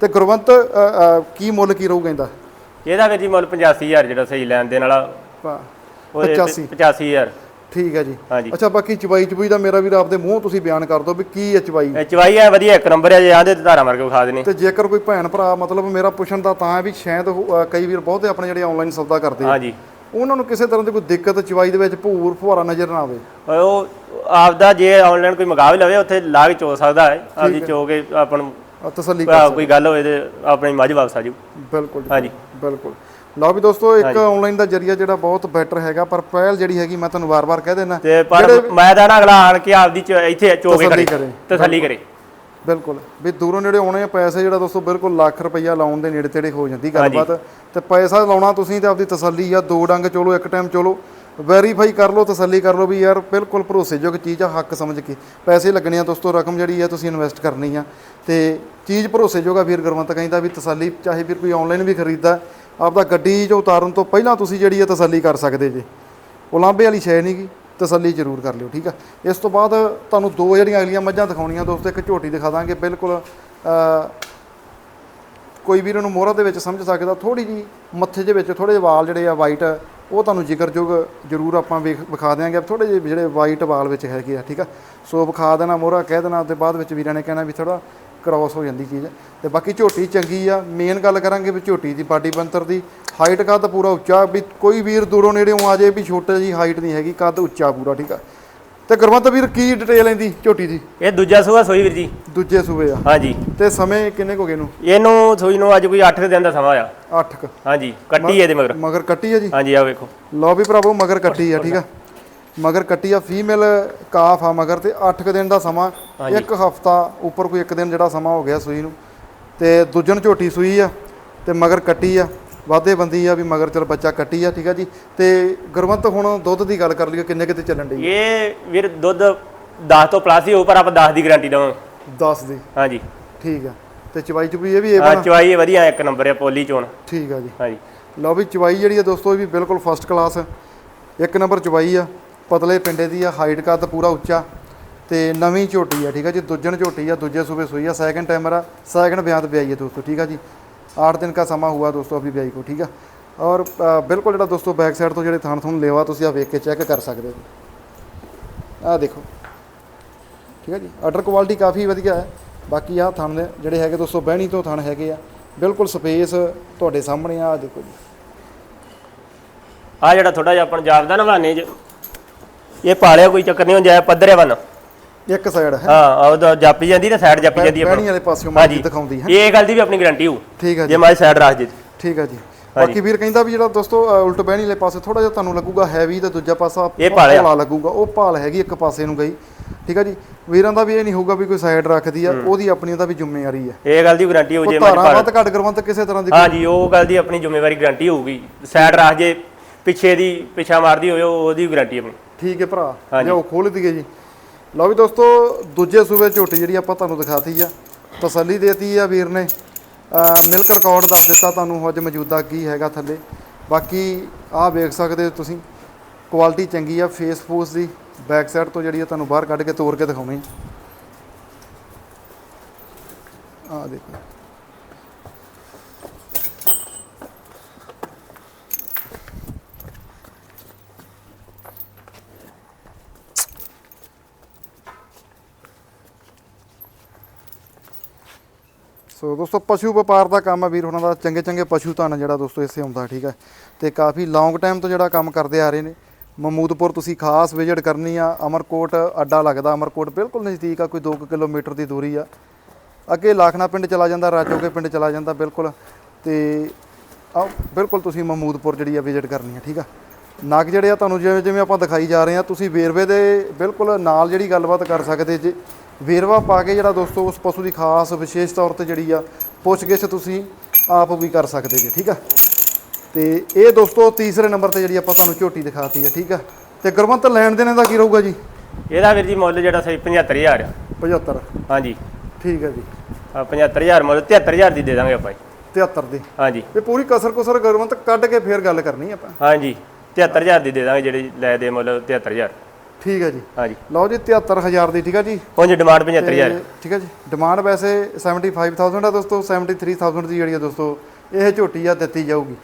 ਤੇ ਗੁਰਵੰਤ ਕੀ ਮੁੱਲ ਕੀ ਰਹੂਗਾ ਇਹਦਾ? ਇਹਦਾ ਵੀਰ ਜੀ ਮੁੱਲ 85000 ਜਿਹੜਾ ਸਹੀ ਲੈਣ ਦੇਣ ਵਾਲਾ। ਉਹਦੇ 85 85000 ਠੀਕ ਹੈ ਜੀ। ਹਾਂਜੀ। ਅੱਛਾ ਬਾਕੀ ਚਵਾਈ ਚਬੂਈ ਦਾ ਮੇਰਾ ਵੀਰ ਆਪਦੇ ਮੂੰਹ ਤੁਸੀਂ ਬਿਆਨ ਕਰ ਦਿਓ ਵੀ ਕੀ ਹੈ ਚਵਾਈ। ਇਹ ਚਵਾਈ ਹੈ ਵਧੀਆ ਇੱਕ ਨੰਬਰ ਹੈ ਜੇ ਆਂਦੇ ਤੇ ਧਾਰਾ ਮਾਰ ਕੇ ਵਿਖਾ ਦੇਣੀ। ਤੇ ਜੇਕਰ ਕੋਈ ਭੈਣ ਭਰਾ ਮਤਲਬ ਮੇਰਾ ਪੁੱਛਣ ਦਾ ਤਾਂ ਹੈ ਵੀ ਸ਼ਾਇਦ ਉਹ, ਅ, ਕਈ ਵੀਰ ਬਹੁਤੇ ਆਪਣੇ ਜਿਹੜੇ ਆਨਲਾਈਨ ਸੌਦਾ ਕਰਦੇ ਆ। ਹਾਂਜੀ। ਉਹਨਾਂ ਨੂੰ ਕਿਸੇ ਤਰ੍ਹਾਂ ਦੀ ਕੋਈ ਦਿੱਕਤ ਚਵਾਈ ਦੇ ਵਿੱਚ ਭੂਰ ਫੁਹਾਰਾ ਨਜ਼ਰ ਨਾ ਆਵੇ। ਉਹ ਆਪਦਾ ਜੇ ਆਨਲਾਈਨ ਕੋਈ ਮੰਗਾ ਵੀ ਲਵੇ ਉੱਥੇ ਲਾ ਕੇ ਚੋ ਸਕਦਾ ਹੈ। ਆਪਦੀ ਚੋ ਕੇ ਆਪਾਂ ਨੂੰ ਅ, ਤਸੱਲੀ ਭਾ ਕੋਈ ਗੱਲ ਹੋਏ ਤੇ ਆਪਣੀ ਮੱਝ ਵਾਪਸ ਆ ਜਾਊ। ਬਿਲਕੁਲ ਜੀ, ਹਾਂਜੀ। ਬਿਲਕੁਲ। ਲਓ ਵੀ ਦੋਸਤੋ ਇੱਕ ਆਨਲਾਈਨ ਦਾ ਜਰੀਆ ਜਿਹੜਾ ਬਹੁਤ ਬੈਟਰ ਹੈਗਾ ਪਰ ਪਹਿਲ ਜਿਹੜੀ ਹੈਗੀ ਮੈਂ ਤੁਹਾਨੂੰ ਵਾਰ-ਵਾਰ ਕਹਿ ਦੇਣਾ ਤੇ ਪਰ ਮੈਂ ਤਾਂ ਨਾ ਅਗਲਾ ਆਣ ਕੇ ਆਪਦੀ ਇੱਥੇ ਚੋ ਕੇ ਤਸੱਲੀ ਕਰੇ ਕਰੇ। ਤਸੱਲੀ ਕਰੇ। ਬਿਲਕੁਲ। ਵੀ ਦੂਰੋਂ ਨੇੜੇ ਆਉਣੇ ਆ ਪੈਸੇ ਜਿਹੜਾ ਦੋਸਤੋ ਬਿਲਕੁਲ ਲੱਖ ਰੁਪਈਆ ਲਾਉਣ ਦੇ ਨੇੜੇ ਤੇੜੇ ਹੋ ਜਾਂਦੀ ਗੱਲਬਾਤ ਤੇ ਪੈਸਾ ਲਾਉਣਾ ਤੁਸੀਂ ਤੇ ਆਪਦੀ ਤਸੱਲੀ ਆ ਦੋ ਡੰਗ ਚੋਲੋ ਇੱਕ ਟਾਈਮ ਚੋਲੋ ਵੈਰੀਫਾਈ ਕਰ ਲਓ ਤਸੱਲੀ ਕਰ ਲਓ ਵੀ ਯਾਰ ਬਿਲਕੁਲ ਭਰੋਸੇਯੋਗ ਚੀਜ਼ ਆ ਹੱਕ ਸਮਝ ਕੇ। ਪੈਸੇ ਲੱਗਣੇ ਆ ਦੋਸਤੋ ਰਕਮ ਜਿਹੜੀ ਆ ਤੁਸੀਂ ਇਨਵੈਸਟ ਕਰਨੀ ਆ। ਤੇ ਚੀਜ਼ ਭਰੋਸੇਯੋਗ ਆ ਵੀਰ ਗੁਰਵੰਤ ਕਹਿੰਦਾ ਵੀ ਤਸੱਲੀ ਚਾਹੇ ਵੀਰ ਕੋਈ ਆਨਲਾਈਨ ਵੀ ਖਰੀਦਦਾ ਆਪਦਾ ਗੱਡੀ 'ਚੋਂ ਉਤਾਰਨ ਤੋਂ ਪਹਿਲਾਂ ਤੁਸੀਂ ਜਿਹੜੀ ਆ ਤਸੱਲੀ ਕਰ ਸਕਦੇ ਜੇ। ਉਲਾਂਬੇ ਵਾਲੀ ਸ਼ੈ ਨਹੀਂਗੀ ਤਸੱਲੀ ਜ਼ਰੂਰ ਕਰ ਲਿਓ ਠੀਕ ਆ? ਇਸ ਤੋਂ ਬਾਅਦ ਤੁਹਾਨੂੰ ਦੋ ਜਿਹੜੀਆਂ ਅਗਲੀਆਂ ਮੱਝਾਂ ਦਿਖਾਉਣੀਆਂ ਦੋਸਤੋ ਇੱਕ ਝੋਟੀ ਦਿਖਾ ਦਾਂਗੇ ਬਿਲਕੁਲ ਅ, ਕੋਈ ਵੀਰ ਨੂੰ ਮੋਹਰਾ ਦੇ ਵਿੱਚ ਸਮਝ ਸਕਦਾ ਥੋੜੀ ਜੀ ਮੱਥੇ ਦੇ ਵਿੱਚ ਥੋੜੇ ਜਿਹੇ ਵਾਲ ਜਿਹੜੇ ਆ ਵਾਈਟ ਉਹ ਤੁਹਾਨੂੰ ਜ਼ਿਕਰਯੋਗ ਜ਼ਰੂਰ ਆਪਾਂ ਵੇਖ ਵਿਖਾ ਦਿਆਂਗੇ। ਥੋੜੇ ਜਿਹੇ ਜਿਹੜੇ ਵਾਈਟ ਵਾਲ ਵਿੱਚ ਹੈਗੇ ਆ ਠੀਕ ਆ? ਸੋ ਵਿਖਾ ਦੇਣਾ ਮੋਹਰਾ ਕਹਿ ਦੇਣਾ ਤੇ ਬਾਅਦ ਵਿੱਚ ਵੀਰਾਂ ਨੇ ਕਹਿਣਾ ਵੀ ਥੋੜਾ ਕ੍ਰਾਸ ਹੋ ਜਾਂਦੀ ਚੀਜ਼। ਤੇ ਬਾਕੀ ਝੋਟੀ ਚੰਗੀ ਆ। ਮੇਨ ਗੱਲ ਕਰਾਂਗੇ ਵੀ ਝੋਟੀ ਦੀ ਬਾਡੀ ਬੰਤਰ ਦੀ। ਹਾਈਟ ਕੱਦ ਪੂਰਾ ਉੱਚਾ ਵੀ ਕੋਈ ਵੀਰ ਦੂਰੋਂ ਨੇੜੇੋਂ ਆ ਜਾਏ ਵੀ ਛੋਟਾ ਜੀ ਹਾਈਟ ਨਹੀਂ ਹੈਗੀ ਕੱਦ ਉੱਚਾ ਪੂਰਾ ਠੀਕ ਆ। ਤੇ ਗੁਰਵੰਤ ਵੀਰ ਕੀ ਡਿਟੇਲ ਇਹਦੀ ਝੋਟੀ ਦੀ? ਇਹ ਦੂਜਾ ਸੂਆ ਸੋਈ ਵੀਰ ਜੀ। ਦੂਜੇ ਸੂਬੇ ਆ। ਹਾਂਜੀ। ਤੇ ਸਮੇਂ ਕਿੰਨੇ ਕੁ ਹੋ ਗਏ ਨੂੰ ਇਹਨੂੰ ਸੂਈ ਨੂੰ ਅੱਜ ਕੋਈ 8 ਦਿਨ ਦਾ ਸਮਾਂ ਆ। 8 ਕ। ਹਾਂਜੀ ਕੱਟੀ ਇਹਦੇ ਮਗਰ। ਮਗਰ ਕੱਟੀ ਆ ਜੀ? ਹਾਂਜੀ ਆ ਵੇਖੋ। ਲਓ ਵੀ ਭਰਾਵੋ ਮਗਰ ਕੱਟੀ ਆ ਠੀਕ ਆ। ਮਗਰ ਕੱਟੀ ਆ ਫੀਮੇਲ ਕਾਫ ਆ ਮਗਰ ਤੇ 8 ਕ ਦਿਨ ਦਾ ਸਮਾਂ ਇੱਕ ਹਫਤਾ ਉੱਪਰ ਕੋਈ ਇੱਕ ਦਿਨ ਜਿਹੜਾ ਸਮਾਂ ਹੋ ਗਿਆ ਸੂਈ ਨੂੰ। ਤੇ ਦੂਜਣ ਝੋਟੀ ਸੂਈ ਆ ਤੇ ਮਗਰ ਕੱਟੀ ਆ। ਵਾਧੇ ਬੰਦੀ ਆ ਵੀ ਮਗਰ ਚਲ ਬੱਚਾ ਕੱਟੀ ਆ ਠੀਕ ਆ ਜੀ। ਤੇ ਗੁਰਵੰਤ ਹੁਣ ਦੁੱਧ ਦੀ ਗੱਲ ਕਰ ਲਈਏ ਕਿੰਨੇ ਕਿਤੇ ਚੱਲਣ ਡਈ ਇਹ ਵੀਰ ਦੁੱਧ 10 ਤੋਂ ਪਲੱਸ ਹੀ ਹੋਊ ਪਰ ਆਪਾਂ 10 ਦੀ ਗਾਰੰਟੀ ਦਵਾਂਗੇ। 10 ਦੀ? ਹਾਂਜੀ। ਠੀਕ ਆ। ਤੇ ਚਵਾਈ ਚੁਪੀ ਇਹ ਵੀ ਇਹ ਆ ਬਣਾ? ਚਵਾਈ ਇਹ ਵਧੀਆ ਇੱਕ ਨੰਬਰ ਹੈ ਪੋਲੀ ਚੋਣ। ਠੀਕ ਆ ਜੀ। ਹਾਂਜੀ। ਲਓ ਵੀ ਚਵਾਈ ਜਿਹੜੀ ਆ ਦੋਸਤੋ ਇਹ ਵੀ ਬਿਲਕੁਲ ਫਸਟ ਕਲਾਸ ਇੱਕ ਨੰਬਰ ਚਵਾਈ ਆ। ਪਤਲੇ ਪਿੰਡੇ ਦੀ ਆ ਹਾਈਟ ਕੱਦ ਪੂਰਾ ਉੱਚਾ। ਤੇ ਨਵੀਂ ਝੋਟੀ ਆ, ਠੀਕ ਆ ਜੀ? ਦੂਜਣ ਝੋਟੀ ਆ, ਦੂਜੇ ਸੂਬੇ ਸੂਈ ਆ। ਸੈਕਿੰਡ ਟਾਈਮਰ ਆ ਸੈਕਿੰਡ ਬਿਆਨ ਤੇ ਆਈ ਹੈ ਦੋਸਤੋ, ਠੀਕ ਆ ਜੀ? 8 ਦਿਨ ਦਾ ਸਮਾਂ ਹੁਆ ਦੋਸਤੋ ਅਭੀ ਵਿਆਹੀ ਕੋ, ਠੀਕ ਆ? ਔਰ ਬਿਲਕੁਲ ਜਿਹੜਾ ਦੋਸਤੋ ਬੈਕ ਸਾਈਡ ਤੋਂ ਜਿਹੜੇ ਥਾਣ ਤੁਹਾਨੂੰ ਲੇਵਾ ਤੁਸੀਂ ਆ ਵੇਖ ਕੇ ਚੈੱਕ ਕਰ ਸਕਦੇ ਹੋ। ਆ ਦੇਖੋ। ਠੀਕ ਹੈ ਜੀ? ਆਰਡਰ ਕੁਆਲਿਟੀ ਕਾਫੀ ਵਧੀਆ ਹੈ। ਬਾਕੀ ਆ ਥਣ ਦੇ ਜਿਹੜੇ ਹੈਗੇ ਦੋਸਤੋ ਬਹਿਣੀ ਤੋਂ ਥਣ ਹੈਗੇ ਆ। ਬਿਲਕੁਲ ਸਪੇਸ ਤੁਹਾਡੇ ਸਾਹਮਣੇ ਆ, ਆਹ ਦੇਖੋ ਜੀ। ਆ ਜਿਹੜਾ ਥੋੜਾ ਜਿਹਾ ਆਪਾਂ ਨੂੰ ਜਾਪਦਾ ਨਾ ਬਲਾਨੇ ਚ। ਇਹ ਪਾਲਿਆ ਕੋਈ ਚੱਕਰ ਨਹੀਂ ਹੋ ਜਾਏ ਪੱਧਰੇ ਬਨ ਇੱਕ ਸਾਈਡ ਹੈ। ਹਾਂ ਉਹਦਾ ਜਾਪੀ ਜਾਂਦੀ ਨਾ ਸਾਈਡ ਜਾਪੀ ਜਾਂਦੀ ਬਹਿਣੀ ਆਪਾਂ ਵਾਲੇ ਪਾਸਿਓਂ ਮਾਰਕੀ ਦਿਖਾਉਂਦੀ ਹੈ। ਇਹ ਗੱਲ ਦੀ ਵੀ ਆਪਣੀ ਗਾਰੰਟੀ ਹੋਊ ਠੀਕ ਹੈ ਜੀ ਜੇ। ਮਾਈ ਸਾਈਡ ਰੱਖ ਜੇ। ਠੀਕ ਹੈ ਜੀ। ਬਾਕੀ ਵੀਰ ਕਹਿੰਦਾ ਵੀ ਜਿਹੜਾ ਦੋਸਤੋ ਉਲਟ ਬਹਿਣੀ ਵਾਲੇ ਪਾਸੇ ਥੋੜਾ ਜਿਹਾ ਤੁਹਾਨੂੰ ਲੱਗੂਗਾ ਹੈਵੀ ਤੇ ਦੂਜਾ ਪਾਸਾ। ਭਾਲਾ ਲੱਗੂਗਾ ਉਹ ਭਾਲ ਹੈਗੀ ਇੱਕ ਪਾਸੇ ਨੂੰ ਗਈ। ਠੀਕ ਹੈ ਜੀ। ਵੀਰਾਂ ਦਾ ਵੀ ਇਹ ਨਹੀਂ ਹੋਊਗਾ ਵੀ ਕੋਈ ਸਾਈਡ ਰੱਖਦੀ ਆ ਉਹਦੀ ਆਪਣੀ ਉਹਦਾ ਵੀ ਜ਼ਿੰਮੇਵਾਰੀ ਹੈ। ਇਹ ਗੱਲ ਦੀ ਗਾਰੰਟੀ ਹੋ ਜੇ ਉਹ ਧਾਰਾਂ ਪਾਲ ਵੱਧ ਘੱਟ ਕਰਵੰਤ ਕਿਸੇ ਤਰ੍ਹਾਂ ਦੀ ਹਾਂਜੀ ਉਹ ਗੱਲ ਦੀ ਆਪਣੀ ਜ਼ਿੰਮੇਵਾਰੀ ਗਾਰੰਟੀ ਹੋਊਗੀ। ਸਾਈਡ ਰੱਖ ਜੇ ਪਿੱਛੇ ਦੀ ਪਿੱਛਾ ਮਾਰਦੀ ਹੋਵੇ ਉਹ- ਉਹਦੀ ਗਾਰੰਟੀ ਆਪਣੀ। ਠੀਕ ਹੈ ਭਰਾ। ਲਿਆਓ ਖੋਲ ਦਈਏ ਜੀ। ਲਓ ਵੀ ਦੋਸਤੋ ਦੂਜੇ ਸੂਬੇ ਝੋਟੀ ਜਿਹੜੀ ਆਪਾਂ ਤੁਹਾਨੂੰ ਦਿਖਾਤੀ ਆ ਤਸੱਲੀ ਦੇਤੀ ਆ ਵੀਰ ਨੇ। ਮਿਲਕ ਰਿਕਾਰਡ ਦੱਸ ਦਿੱਤਾ ਤੁਹਾਨੂੰ ਅੱਜ ਮੌਜੂਦਾ ਕੀ ਹੈਗਾ ਥੱਲੇ। ਬਾਕੀ ਆਹ ਵੇਖ ਸਕਦੇ ਹੋ ਤੁਸੀਂ ਕੁਆਲਿਟੀ ਚੰਗੀ ਆ ਫੇਸ ਫੂਸ ਦੀ ਬੈਕ ਸਾਈਡ ਤੋਂ ਜਿਹੜੀ ਆ ਤੁਹਾਨੂੰ ਬਾਹਰ ਕੱਢ ਕੇ ਤੋੜ ਕੇ ਦਿਖਾਉਣੀ ਆ। ਦੇਖੋ। ਸੋ ਦੋਸਤੋ, ਪਸ਼ੂ ਵਪਾਰ ਦਾ ਕੰਮ ਆ ਵੀਰ, ਉਹਨਾਂ ਦਾ ਚੰਗੇ ਚੰਗੇ ਪਸ਼ੂ ਧਨ ਜਿਹੜਾ ਦੋਸਤੋ, ਇਸੇ ਆਉਂਦਾ ਠੀਕ ਹੈ ਤੇ ਕਾਫੀ ਲੌਂਗ ਟਾਈਮ ਤੋਂ ਜਿਹੜਾ ਕੰਮ ਕਰਦੇ ਆ ਰਹੇ ਨੇ। ਮਮੂਦਪੁਰ ਤੁਸੀਂ ਖਾਸ ਵਿਜ਼ਿਟ ਕਰਨੀ ਆ, ਅਮਰਕੋਟ ਅੱਡਾ ਲੱਗਦਾ, ਅਮਰਕੋਟ ਬਿਲਕੁਲ ਨਜ਼ਦੀਕ ਆ, ਕੋਈ 2 ਕਿਲੋਮੀਟਰ ਦੀ ਦੂਰੀ ਆ। ਅੱਗੇ ਲਾਖਣਾ ਪਿੰਡ ਚਲਾ ਜਾਂਦਾ, ਰਾਜੋਕੇ ਪਿੰਡ ਚਲਾ ਜਾਂਦਾ, ਬਿਲਕੁਲ। ਤੇ ਆ ਬਿਲਕੁਲ ਤੁਸੀਂ ਮਮੂਦਪੁਰ ਜਿਹੜੀ ਆ ਵਿਜ਼ਿਟ ਕਰਨੀ ਆ, ਠੀਕ ਆ। ਨਗ ਜਿਹੜੇ ਆ, ਤੁਹਾਨੂੰ ਜਿਵੇਂ ਜਿਵੇਂ ਆਪਾਂ ਦਿਖਾਈ ਜਾ ਰਹੇ ਆ, ਤੁਸੀਂ ਵੇਰਵੇ ਦੇ ਬਿਲਕੁਲ ਨਾਲ ਜਿਹੜੀ ਗੱਲਬਾਤ ਕਰ ਸਕਦੇ ਜੇ ਵੇਰਵਾ ਪਾ ਕੇ ਜਿਹੜਾ ਦੋਸਤੋ ਉਸ ਪਸ਼ੂ ਦੀ ਖਾਸ ਵਿਸ਼ੇਸ਼ ਤੌਰ ਤੇ ਜਿਹੜੀ ਆ ਪੁੱਛਗਿੱਛ ਤੁਸੀਂ ਆਪ ਵੀ ਕਰ ਸਕਦੇ ਜੇ ਠੀਕ ਆ? ਤੇ ਇਹ ਦੋਸਤੋ ਤੀਸਰੇ ਨੰਬਰ ਤੇ ਜਿਹੜੀ ਆਪਾਂ ਤੁਹਾਨੂੰ ਝੋਟੀ ਦਿਖਾਤੀ ਆ ਠੀਕ ਆ? ਤੇ ਗੁਰਵੰਤ ਲੈਣ ਦੇਣ ਦਾ ਕੀ ਰਹੂਗਾ ਜੀ? ਇਹਦਾ ਵੀਰ ਜੀ ਮੁੱਲ ਜਿਹੜਾ ਸਹੀ 75000 ਆ 75 ਹਾਂਜੀ। ਠੀਕ ਹੈ ਜੀ। ਆ 75000 ਮੁੱਲ 73000 ਦੀ ਦੇ ਦਾਂਗੇ ਆਪਾਂ ਜੀ। 73 ਦੀ। ਹਾਂਜੀ। ਇਹ ਪੂਰੀ ਕਸਰ ਕੁਸਰ ਗੁਰਵੰਤ ਕੱਢ ਕੇ ਫੇਰ ਗੱਲ ਕਰਨੀ ਆਪਾਂ। ਹਾਂਜੀ 73000 ਦੀ ਦੇ ਦਾਂਗੇ ਜਿਹੜੇ ਲੈ ਦੇ ਮੁੱਲ 73000 ਠੀਕ ਹੈ ਜੀ। ਹਾਂਜੀ। ਲਓ ਜੀ 73000 ਦੀ ਠੀਕ ਹੈ ਜੀ। ਉਂਝ ਡਿਮਾਂਡ 75000 ਤੇ ਠੀਕ ਹੈ ਜੀ। ਡਿਮਾਂਡ ਵੈਸੇ 75000 ਆ ਦੋਸਤੋ 73000 ਦੀ ਜਿਹੜੀ ਆ ਦੋਸਤੋ ਇਹ ਝੋਟੀ ਆ ਦਿੱਤੀ ਜਾਊਗੀ।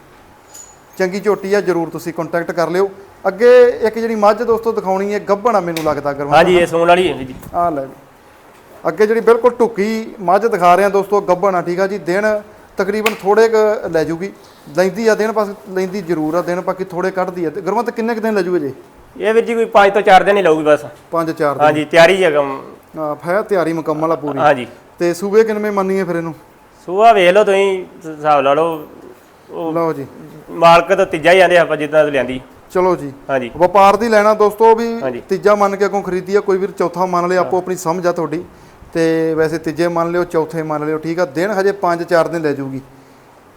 ਚੰਗੀ ਝੋਟੀ ਆ ਜਰੂਰ ਤੁਸੀਂ ਕੰਟੈਕਟ ਕਰ ਲਿਓ। ਅੱਗੇ ਇੱਕ ਜਿਹੜੀ ਮੱਝ ਦੋਸਤੋ ਦਿਖਾਉਣੀ ਹੈ ਗੱਭਣ ਆ ਮੈਨੂੰ ਲੱਗਦਾ ਗਰਮਾ ਹਾਂਜੀ ਇਹ ਸੂਣ ਵਾਲੀ ਹੈ ਜੀ। ਆ ਲੈ। ਅੱਗੇ ਜਿਹੜੀ ਬਿਲਕੁਲ ਢੁੱਕੀ ਮੱਝ ਦਿਖਾ ਰਹੇ ਆ ਦੋਸਤੋ ਗੱਭਣ ਆ ਠੀਕ ਆ ਜੀ। ਦਿਨ ਤਕਰੀਬਨ ਥੋੜੇ ਕੁ ਲੈ ਜੂਗੀ। ਲੈਂਦੀ ਆ ਦਿਨ ਪਾਸ ਲੈਂਦੀ ਜ਼ਰੂਰ ਆ ਦਿਨ ਬਾਕੀ ਥੋੜੇ ਕੱਢਦੀ ਆ। ਤੇ ਗੁਰਮਤ ਕਿੰਨੇ ਕੁ ਦਿਨ ਲੈ ਜੂਗੇ ਜੀ? ਇਹ ਵੀਰ ਜੀ ਕੋਈ 5 ਤੋਂ 4 ਦਿਨ ਹੀ ਲਊਗੀ ਬਸ। 5-4 ਦਿਨ। ਹਾਂਜੀ ਤਿਆਰੀ ਹੈ ਕੰਮ। ਆ ਫੈ ਤਿਆਰੀ ਮੁਕੰਮਲ ਆ ਪੂਰੀ। ਹਾਂਜੀ। ਤੇ ਸੂਬੇ ਕਿੰਨੇ ਮੰਨੀਏ ਫਿਰ ਇਹਨੂੰ? ਸੂਆ ਵੇਖ ਲਓ ਤੁਸੀਂ ਹਿਸਾਬ ਲਾ ਲਓ। ਉਹ ਲਓ ਜੀ। ਮਾਲਕ ਤਾਂ ਤੀਜਾ ਹੀ ਆਂਦੇ ਆਪਾਂ ਜਿੱਦਾਂ ਲਿਆਂਦੀ। ਚਲੋ ਜੀ। ਹਾਂਜੀ। ਵਪਾਰ ਦੀ ਲੈਣਾ ਦੋਸਤੋ ਵੀ। ਤੀਜਾ ਮੰਨ ਕੇ ਅੱਗੋਂ ਖਰੀਦੀ ਆ ਕੋਈ ਵੀਰ ਚੌਥਾ ਮੰਨ ਲਿਆ ਆਪੋ ਆਪਣੀ ਸਮਝ ਆ ਤੁਹਾਡੀ। ਤੇ ਵੈਸੇ ਤੀਜੇ ਮੰਨ ਲਿਓ ਚੌਥੇ ਮੰਨ ਲਿਓ ਠੀਕ ਆ ਦਿਨ ਹਜੇ 5-4 ਦਿਨ ਲੈ ਜੂਗੀ।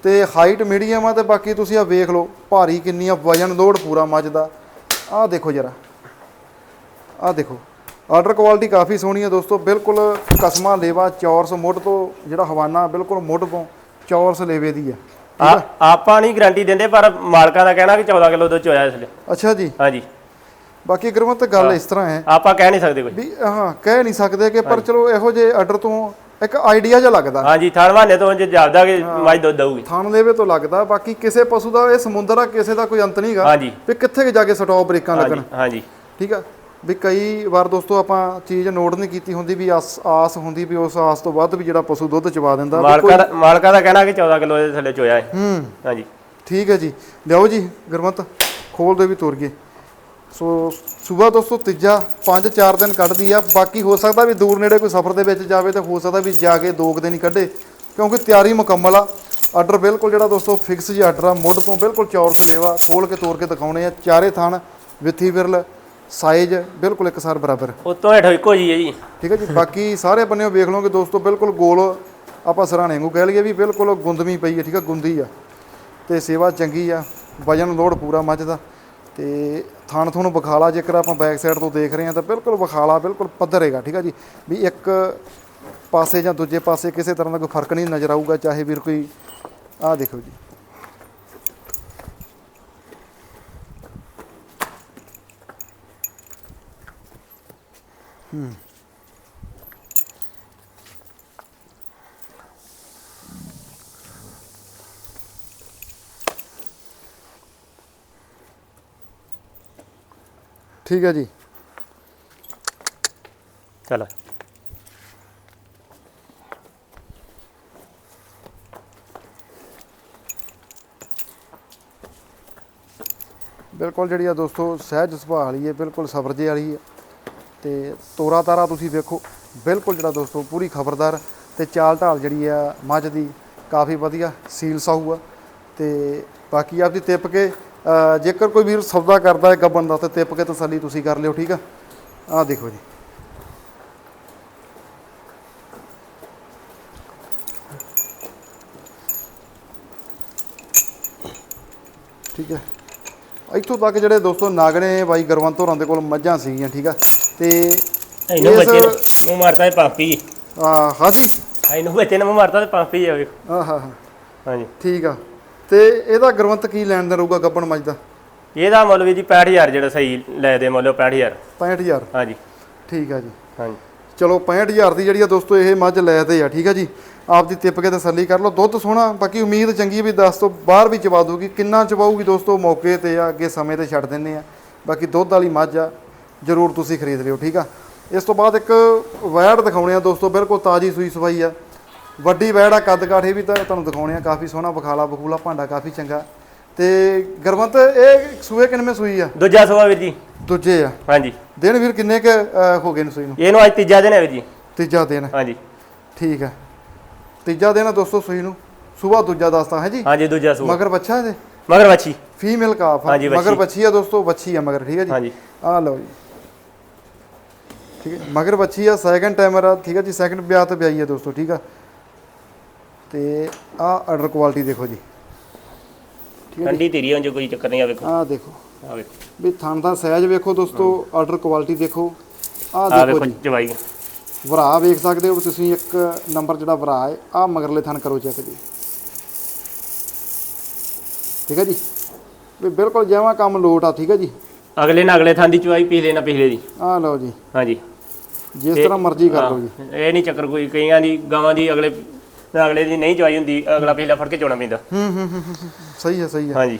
ਤੇ ਹਾਈਟ ਮੀਡੀਅਮ ਆ ਤੇ ਬਾਕੀ ਤੁਸੀਂ ਆ ਵੇਖ ਲਓ ਭਾਰੀ ਕਿੰਨੀ ਆ ਵਜਨ ਲੋਡ ਪੂਰਾ ਮੱਝ ਦਾ। ਆਹ ਦੇਖੋ ਜਰਾ। ਆਹ ਦੇਖੋ। ਆਰਡਰ ਕੁਆਲਿਟੀ ਕਾਫੀ ਸੋਹਣੀ ਆ ਦੋਸਤੋ। ਬਿਲਕੁਲ ਕਸਮਾ ਲੇਵਾ ਚੌਰਸ ਮੁੱਢ ਤੋਂ ਜਿਹੜਾ ਹਵਾਨਾ ਬਿਲਕੁਲ ਮੁੱਢ ਤੋਂ ਚੌਰਸ ਲੇਵੇ ਦੀ ਆ। ਆ ਆਪਾਂ ਨਹੀਂ ਗਾਰੰਟੀ ਦਿੰਦੇ ਪਰ ਮਾਲਕਾਂ ਦਾ ਕਹਿਣਾ ਕਿ 14 ਕਿਲੋ ਦੁੱਧ ਚੋਇਆ ਇਸ ਲਈ ਅੱਛਾ ਜੀ। ਹਾਂਜੀ। ਬਾਕੀ ਗੁਰਮਤ ਗੱਲ ਇਸ ਤਰ੍ਹਾਂ ਹੈ। ਆਪਾਂ ਕਹਿ ਨਹੀਂ ਸਕਦੇ ਕੋਈ। ਵੀ ਹਾਂ ਕਹਿ ਨਹੀਂ ਸਕਦੇ ਕਿ ਪਰ ਚਲੋ ਇਹੋ ਜਿਹੇ ਆਰਡਰ ਤੋਂ ਇੱਕ ਆਈਡੀਆ ਜਿਹਾ ਲੱਗਦਾ। ਹਾਂਜੀ ਥਣਵਾਨੇ ਤੋਂ ਜੇ ਜਾਪਦਾ ਕਿ ਮੱਝ ਦੁੱਧ ਦਊਗੀ। ਥਣ ਦੇਵੇ ਤੋਂ ਲੱਗਦਾ ਬਾਕੀ ਕਿਸੇ ਪਸ਼ੂ ਦਾ ਇਹ ਸਮੁੰਦਰ ਆ ਕਿਸੇ ਦਾ ਕੋਈ ਅੰਤ ਨਹੀਂਗਾ ਹਾਂਜੀ। ਵੀ ਕਿੱਥੇ ਜਾ ਕੇ ਸਟਾਪ ਬ੍ਰੇਕਾਂ ਲੱਗਣ। ਹਾਂਜੀ। ਠੀਕ ਆ? ਵੀ ਕਈ ਵਾਰ ਦੋਸਤੋ ਆਪਾਂ ਚੀਜ਼ ਨੋਟ ਨਹੀਂ ਕੀਤੀ ਹੁੰਦੀ ਵੀ ਆਸ ਆਸ ਹੁੰਦੀ ਵੀ ਉਸ ਆਸ ਤੋਂ ਵੱਧ ਵੀ ਜਿਹੜਾ ਪਸ਼ੂ ਦੁੱਧ ਚਵਾ ਦਿੰਦਾ ਮਾਲਕਾਂ ਮਾਲਕਾਂ ਦਾ ਕਹਿਣਾ ਕਿ 14 ਕਿਲੋ ਦੇ ਥੱਲੇ ਚੋਇਆ ਹੈ। ਹੂੰ। ਹਾਂਜੀ। ਠੀਕ ਹੈ ਜੀ। ਲਿਆਓ ਜੀ ਗੁਰਮਤ। ਖੋਲ ਦੇ ਵੀ ਤੁਰ ਗਏ ਸੋ ਸਵੇਰ ਦੋਸਤੋ ਤੀਜਾ 5-4 ਦਿਨ ਕੱਢਦੀ ਆ। ਬਾਕੀ ਹੋ ਸਕਦਾ ਵੀ ਦੂਰ ਨੇੜੇ ਕੋਈ ਸਫ਼ਰ ਦੇ ਵਿੱਚ ਜਾਵੇ ਤਾਂ ਹੋ ਸਕਦਾ ਵੀ ਜਾ ਕੇ ਦੋ ਕੁ ਦਿਨ ਹੀ ਕੱਢੇ ਕਿਉਂਕਿ ਤਿਆਰੀ ਮੁਕੰਮਲ ਆ। ਆਰਡਰ ਬਿਲਕੁਲ ਜਿਹੜਾ ਦੋਸਤੋ ਫਿਕਸ ਜੀ ਆਰਡਰ ਆ। ਮੁੱਢ ਤੋਂ ਬਿਲਕੁਲ ਚੌਰਸ ਲੇਵਾ ਖੋਲ ਕੇ ਤੋੜ ਕੇ ਦਿਖਾਉਣੇ ਆ। ਚਾਰੇ ਥਣ ਵਿੱਥੀ ਵਿਰਲ ਸਾਈਜ਼ ਬਿਲਕੁਲ ਇੱਕਸਾਰ ਬਰਾਬਰ। ਉਤੋਂ ਹੇਠੋਂ ਇੱਕੋ ਜੀ ਹੈ ਜੀ। ਠੀਕ ਹੈ ਜੀ ਬਾਕੀ ਸਾਰੇ ਬੰਨਿਓ ਵੇਖ ਲਓਗੇ ਦੋਸਤੋ ਬਿਲਕੁਲ ਗੋਲ ਆਪਾਂ ਸਰਾਣੇ ਨੂੰ ਕਹਿ ਲਈਏ ਵੀ ਬਿਲਕੁਲ ਗੁੰਦਵੀਂ ਪਈ ਹੈ ਠੀਕ ਹੈ ਗੁੰਦੀ ਆ। ਤੇ ਸੇਵਾ ਚੰਗੀ ਆ ਵਜਨ ਲੋਡ ਪੂਰਾ ਮੱਝ ਦਾ। ਤੇ ਥਣ ਤੁਹਾਨੂੰ ਬਖਾਲਾ ਜੇਕਰ ਆਪਾਂ ਬੈਕ ਸਾਈਡ ਤੋਂ ਦੇਖ ਰਹੇ ਹਾਂ ਤਾਂ ਬਿਲਕੁਲ ਬਖਾਲਾ ਬਿਲਕੁਲ ਪੱਧਰ ਹੈਗਾ ਠੀਕ ਆ ਜੀ? ਵੀ ਇੱਕ ਪਾਸੇ ਜਾਂ ਦੂਜੇ ਪਾਸੇ ਕਿਸੇ ਤਰ੍ਹਾਂ ਦਾ ਕੋਈ ਫ਼ਰਕ ਨਹੀਂ ਨਜ਼ਰ ਆਊਗਾ, ਚਾਹੇ ਵੀਰ ਕੋਈ, ਆਹ ਦੇਖੋ ਜੀ। ਠੀਕ ਹੈ ਜੀ। ਚਲੋ। ਬਿਲਕੁਲ ਜਿਹੜੀ ਆ ਦੋਸਤੋ ਸਹਿਜ ਸੁਭਾਅ ਵਾਲੀ ਹੈ ਬਿਲਕੁਲ ਸਬਰ ਜੇ ਵਾਲੀ ਹੈ। ਤੇ ਤੋਰਾ ਤਾਰਾ ਤੁਸੀਂ ਵੇਖੋ ਬਿਲਕੁਲ ਜਿਹੜਾ ਦੋਸਤੋ ਪੂਰੀ ਖਬਰਦਾਰ ਤੇ ਚਾਲ ਢਾਲ ਜਿਹੜੀ ਆ ਮੱਝ ਦੀ ਕਾਫੀ ਵਧੀਆ ਸੀਲ ਸਾਊ ਆ। ਤੇ ਬਾਕੀ ਆਪਦੀ ਤਿਪ ਕੇ ਜੇਕਰ ਕੋਈ ਵੀਰ ਸੌਦਾ ਕਰਦਾ ਹੈ ਗੱਬਨ ਦਾ ਤੇ ਤਿਪ ਕੇ ਤਸੱਲੀ ਤੁਸੀਂ ਕਰ ਲਿਓ ਠੀਕ ਆ? ਆਹ ਦੇਖੋ ਜੀ। ਠੀਕ ਹੈ। ਇੱਥੋਂ ਤੱਕ ਜਿਹੜੇ ਦੋਸਤੋ ਨਾਗਣੇ ਬਾਈ ਗਰਵੰਤ ਹੋਰਾਂ ਦੇ ਕੋਲ ਮੱਝਾਂ ਸੀਗੀਆਂ ਠੀਕ ਆ? ਤੇ ਇਹਨੂੰ ਬੱਚੇ ਨੇ ਮਾਰਤਾ ਤੇ ਪੰਪੀ। ਆ ਹਾਜੀ ਇਹਨੂੰ ਬੱਚੇ ਨੇ ਮਾਰਤਾ ਤੇ ਪੰਪੀ ਆ ਵੇਖੋ। ਆਹ ਹਾਂ ਹਾਂ ਹਾਂਜੀ। ਠੀਕ ਆ। ਤੇ ਇਹਦਾ ਗਰਵੰਤ ਕੀ ਲੈਣ ਦਾ ਰਹੂਗਾ ਗੱਬਣ ਮੱਝ ਦਾ? ਇਹਦਾ ਮੁੱਲ ਵੀ ਜੀ 65000 ਜਿਹੜਾ ਸਹੀ ਲੈ ਦੇ ਮੁੱਲ ਉਹ 65000 65000 ਹਾਂਜੀ। ਠੀਕ ਆ ਜੀ। ਹਾਂਜੀ। ਚਲੋ 65000 ਦੀ ਜਿਹੜੀ ਆ ਦੋਸਤੋ ਇਹ ਮੱਝ ਲੈ ਤੇ ਆ ਠੀਕ ਆ ਜੀ। ਆਪਦੀ ਤਿੱਪ ਕੇ ਤਸੱਲੀ ਕਰ ਲਓ। ਦੁੱਧ ਸੋਹਣਾ ਬਾਕੀ ਉਮੀਦ ਚੰਗੀ ਵੀ 10 ਤੋਂ ਬਾਹਰ ਵੀ ਚਵਾ ਦੂਗੀ ਕਿੰਨਾ ਚਵਾਊਗੀ ਦੋਸਤੋ ਮੌਕੇ ਤੇ ਆ ਅੱਗੇ ਸਮੇਂ ਤੇ ਛੱਡ ਦਿੰਨੇ ਆ। ਬਾਕੀ ਦੁੱਧ ਵਾਲੀ ਮੱਝ ਆ ਜ਼ਰੂਰ ਤੁਸੀਂ ਖਰੀਦ ਲਿਓ ਠੀਕ ਆ। ਇਸ ਤੋਂ ਬਾਅਦ ਇੱਕ ਵੈੜ ਦਿਖਾਉਣੇ ਆ ਦੋਸਤੋ ਬਿਲਕੁਲ ਤਾਜੀ ਸੂਈ ਸਵਾਈ ਆ। ਵੱਡੀ ਵੈੜ ਆ ਕੱਦ ਕਾਠੇ ਵੀ ਤਾਂ ਤੁਹਾਨੂੰ ਦਿਖਾਉਣੇ ਆ। ਕਾਫੀ ਸੋਹਣਾ ਬਖਾਲਾ ਬਖੂਲਾ ਭਾਂਡਾ ਕਾਫੀ ਚੰਗਾ। ਤੇ ਗਰਮੰਤ ਇਹ ਸੂਏ ਕਿੰਨਵੇਂ ਸੂਈ ਆ? ਦੂਜਾ ਸਵਾ ਵੀਰ ਜੀ। ਦੂਜੇ ਆ। ਹਾਂਜੀ। ਦਿਨ ਵੀਰ ਕਿੰਨੇ ਕ ਹੋ ਗਏ ਨੇ ਸੂਈ ਨੂੰ? ਇਹਨੂੰ ਅੱਜ ਤੀਜਾ ਦਿਨ ਹੈ ਵੀਰ ਜੀ। ਤੀਜਾ ਦਿਨ। ਹਾਂਜੀ। ਠੀਕ ਹੈ ਤੀਜਾ ਦਿਨ ਆ ਦੋਸਤੋ ਸੂਈ ਨੂੰ। ਸਵੇਰ ਦੂਜਾ ਦੱਸਦਾ ਹੈ ਜੀ? ਹਾਂਜੀ ਦੂਜਾ ਸੂਆ। ਮਗਰ ਬੱਚਾ ਇਹਦੇ? ਮਗਰ ਵੱਛੀ। Female calf. ਮਗਰ ਬੱਚੀ ਆ ਦੋਸਤੋ ਬੱਚੀ ਆ ਮਗਰ ਠੀਕ ਹੈ ਜੀ? ਹਾਂਜੀ। ਆ ਲਓ ਜੀ। ਠੀਕ ਹੈ ਮਗਰ ਬੱਚੀ ਆ ਸੈਕੰਡ ਟਾਈਮਰ ਆ। ਠੀਕ ਹੈ ਜੀ ਸੈਕੰਡ ਵਿਆਹ ਤੇ ਵਿਆਹੀ ਆ ਦੋਸਤੋ ਠੀਕ ਆ? ਤੇ ਆ ਆਰਡਰ ਕੁਆਲਿਟੀ ਦੇਖੋ ਜੀ। ਠੰਡੀ ਧੀਰੀ ਹੁਣ ਜੋ ਕੋਈ ਚੱਕਰ ਨਹੀਂ ਆ ਵੇਖੋ। ਆ ਦੇਖੋ। ਆ ਵੇਖੋ। ਵੀ ਥਣ ਦਾ ਸਾਈਜ਼ ਵੇਖੋ ਦੋਸਤੋ ਆਰਡਰ ਕੁਆਲਿਟੀ ਦੇਖੋ। ਆ ਦੇਖੋ ਜਵਾਈ। ਭਰਾ ਵੇਖ ਸਕਦੇ ਹੋ ਤੁਸੀਂ ਇੱਕ ਨੰਬਰ ਜਿਹੜਾ ਭਰਾ ਹੈ ਆ ਮਗਰਲੇ ਥਣ ਕਰੋ ਚੈੱਕ ਜੀ। ਠੀਕ ਹੈ ਜੀ? ਵੀ ਬਿਲਕੁਲ ਜਿਵੇਂ ਕੰਮ ਲੋਟ ਆ ਠੀਕ ਹੈ ਜੀ? ਅਗਲੇ ਨਾਲ ਅਗਲੇ ਥਾਂ ਦੀ ਚਵਾਈ ਪਿਛਲੇ ਨਾਲ ਪਿਛਲੇ ਦੀ। ਆ ਲਓ ਜੀ। ਹਾਂਜੀ। ਜਿਸ ਤਰ੍ਹਾਂ ਮਰਜ਼ੀ ਕਰ ਲਓ ਜੀ। ਇਹ ਨਹੀਂ ਚੱਕਰ ਕੋਈ ਕਈਆਂ ਦੀ ਗਾਵਾਂ ਦੀ ਅਗਲੇ ਅਗਲੇ ਦੀ ਨਹੀਂ ਚਵਾਈ ਹੁੰਦੀ ਅਗਲਾ ਪਿਛਲਾ ਫੜ ਕੇ ਚੋਣਾ ਪੈਂਦਾ। ਹੂੰ ਹੂੰ ਹੂੰ। ਸਹੀ ਹੈ ਸਹੀ ਹੈ। ਹਾਂਜੀ।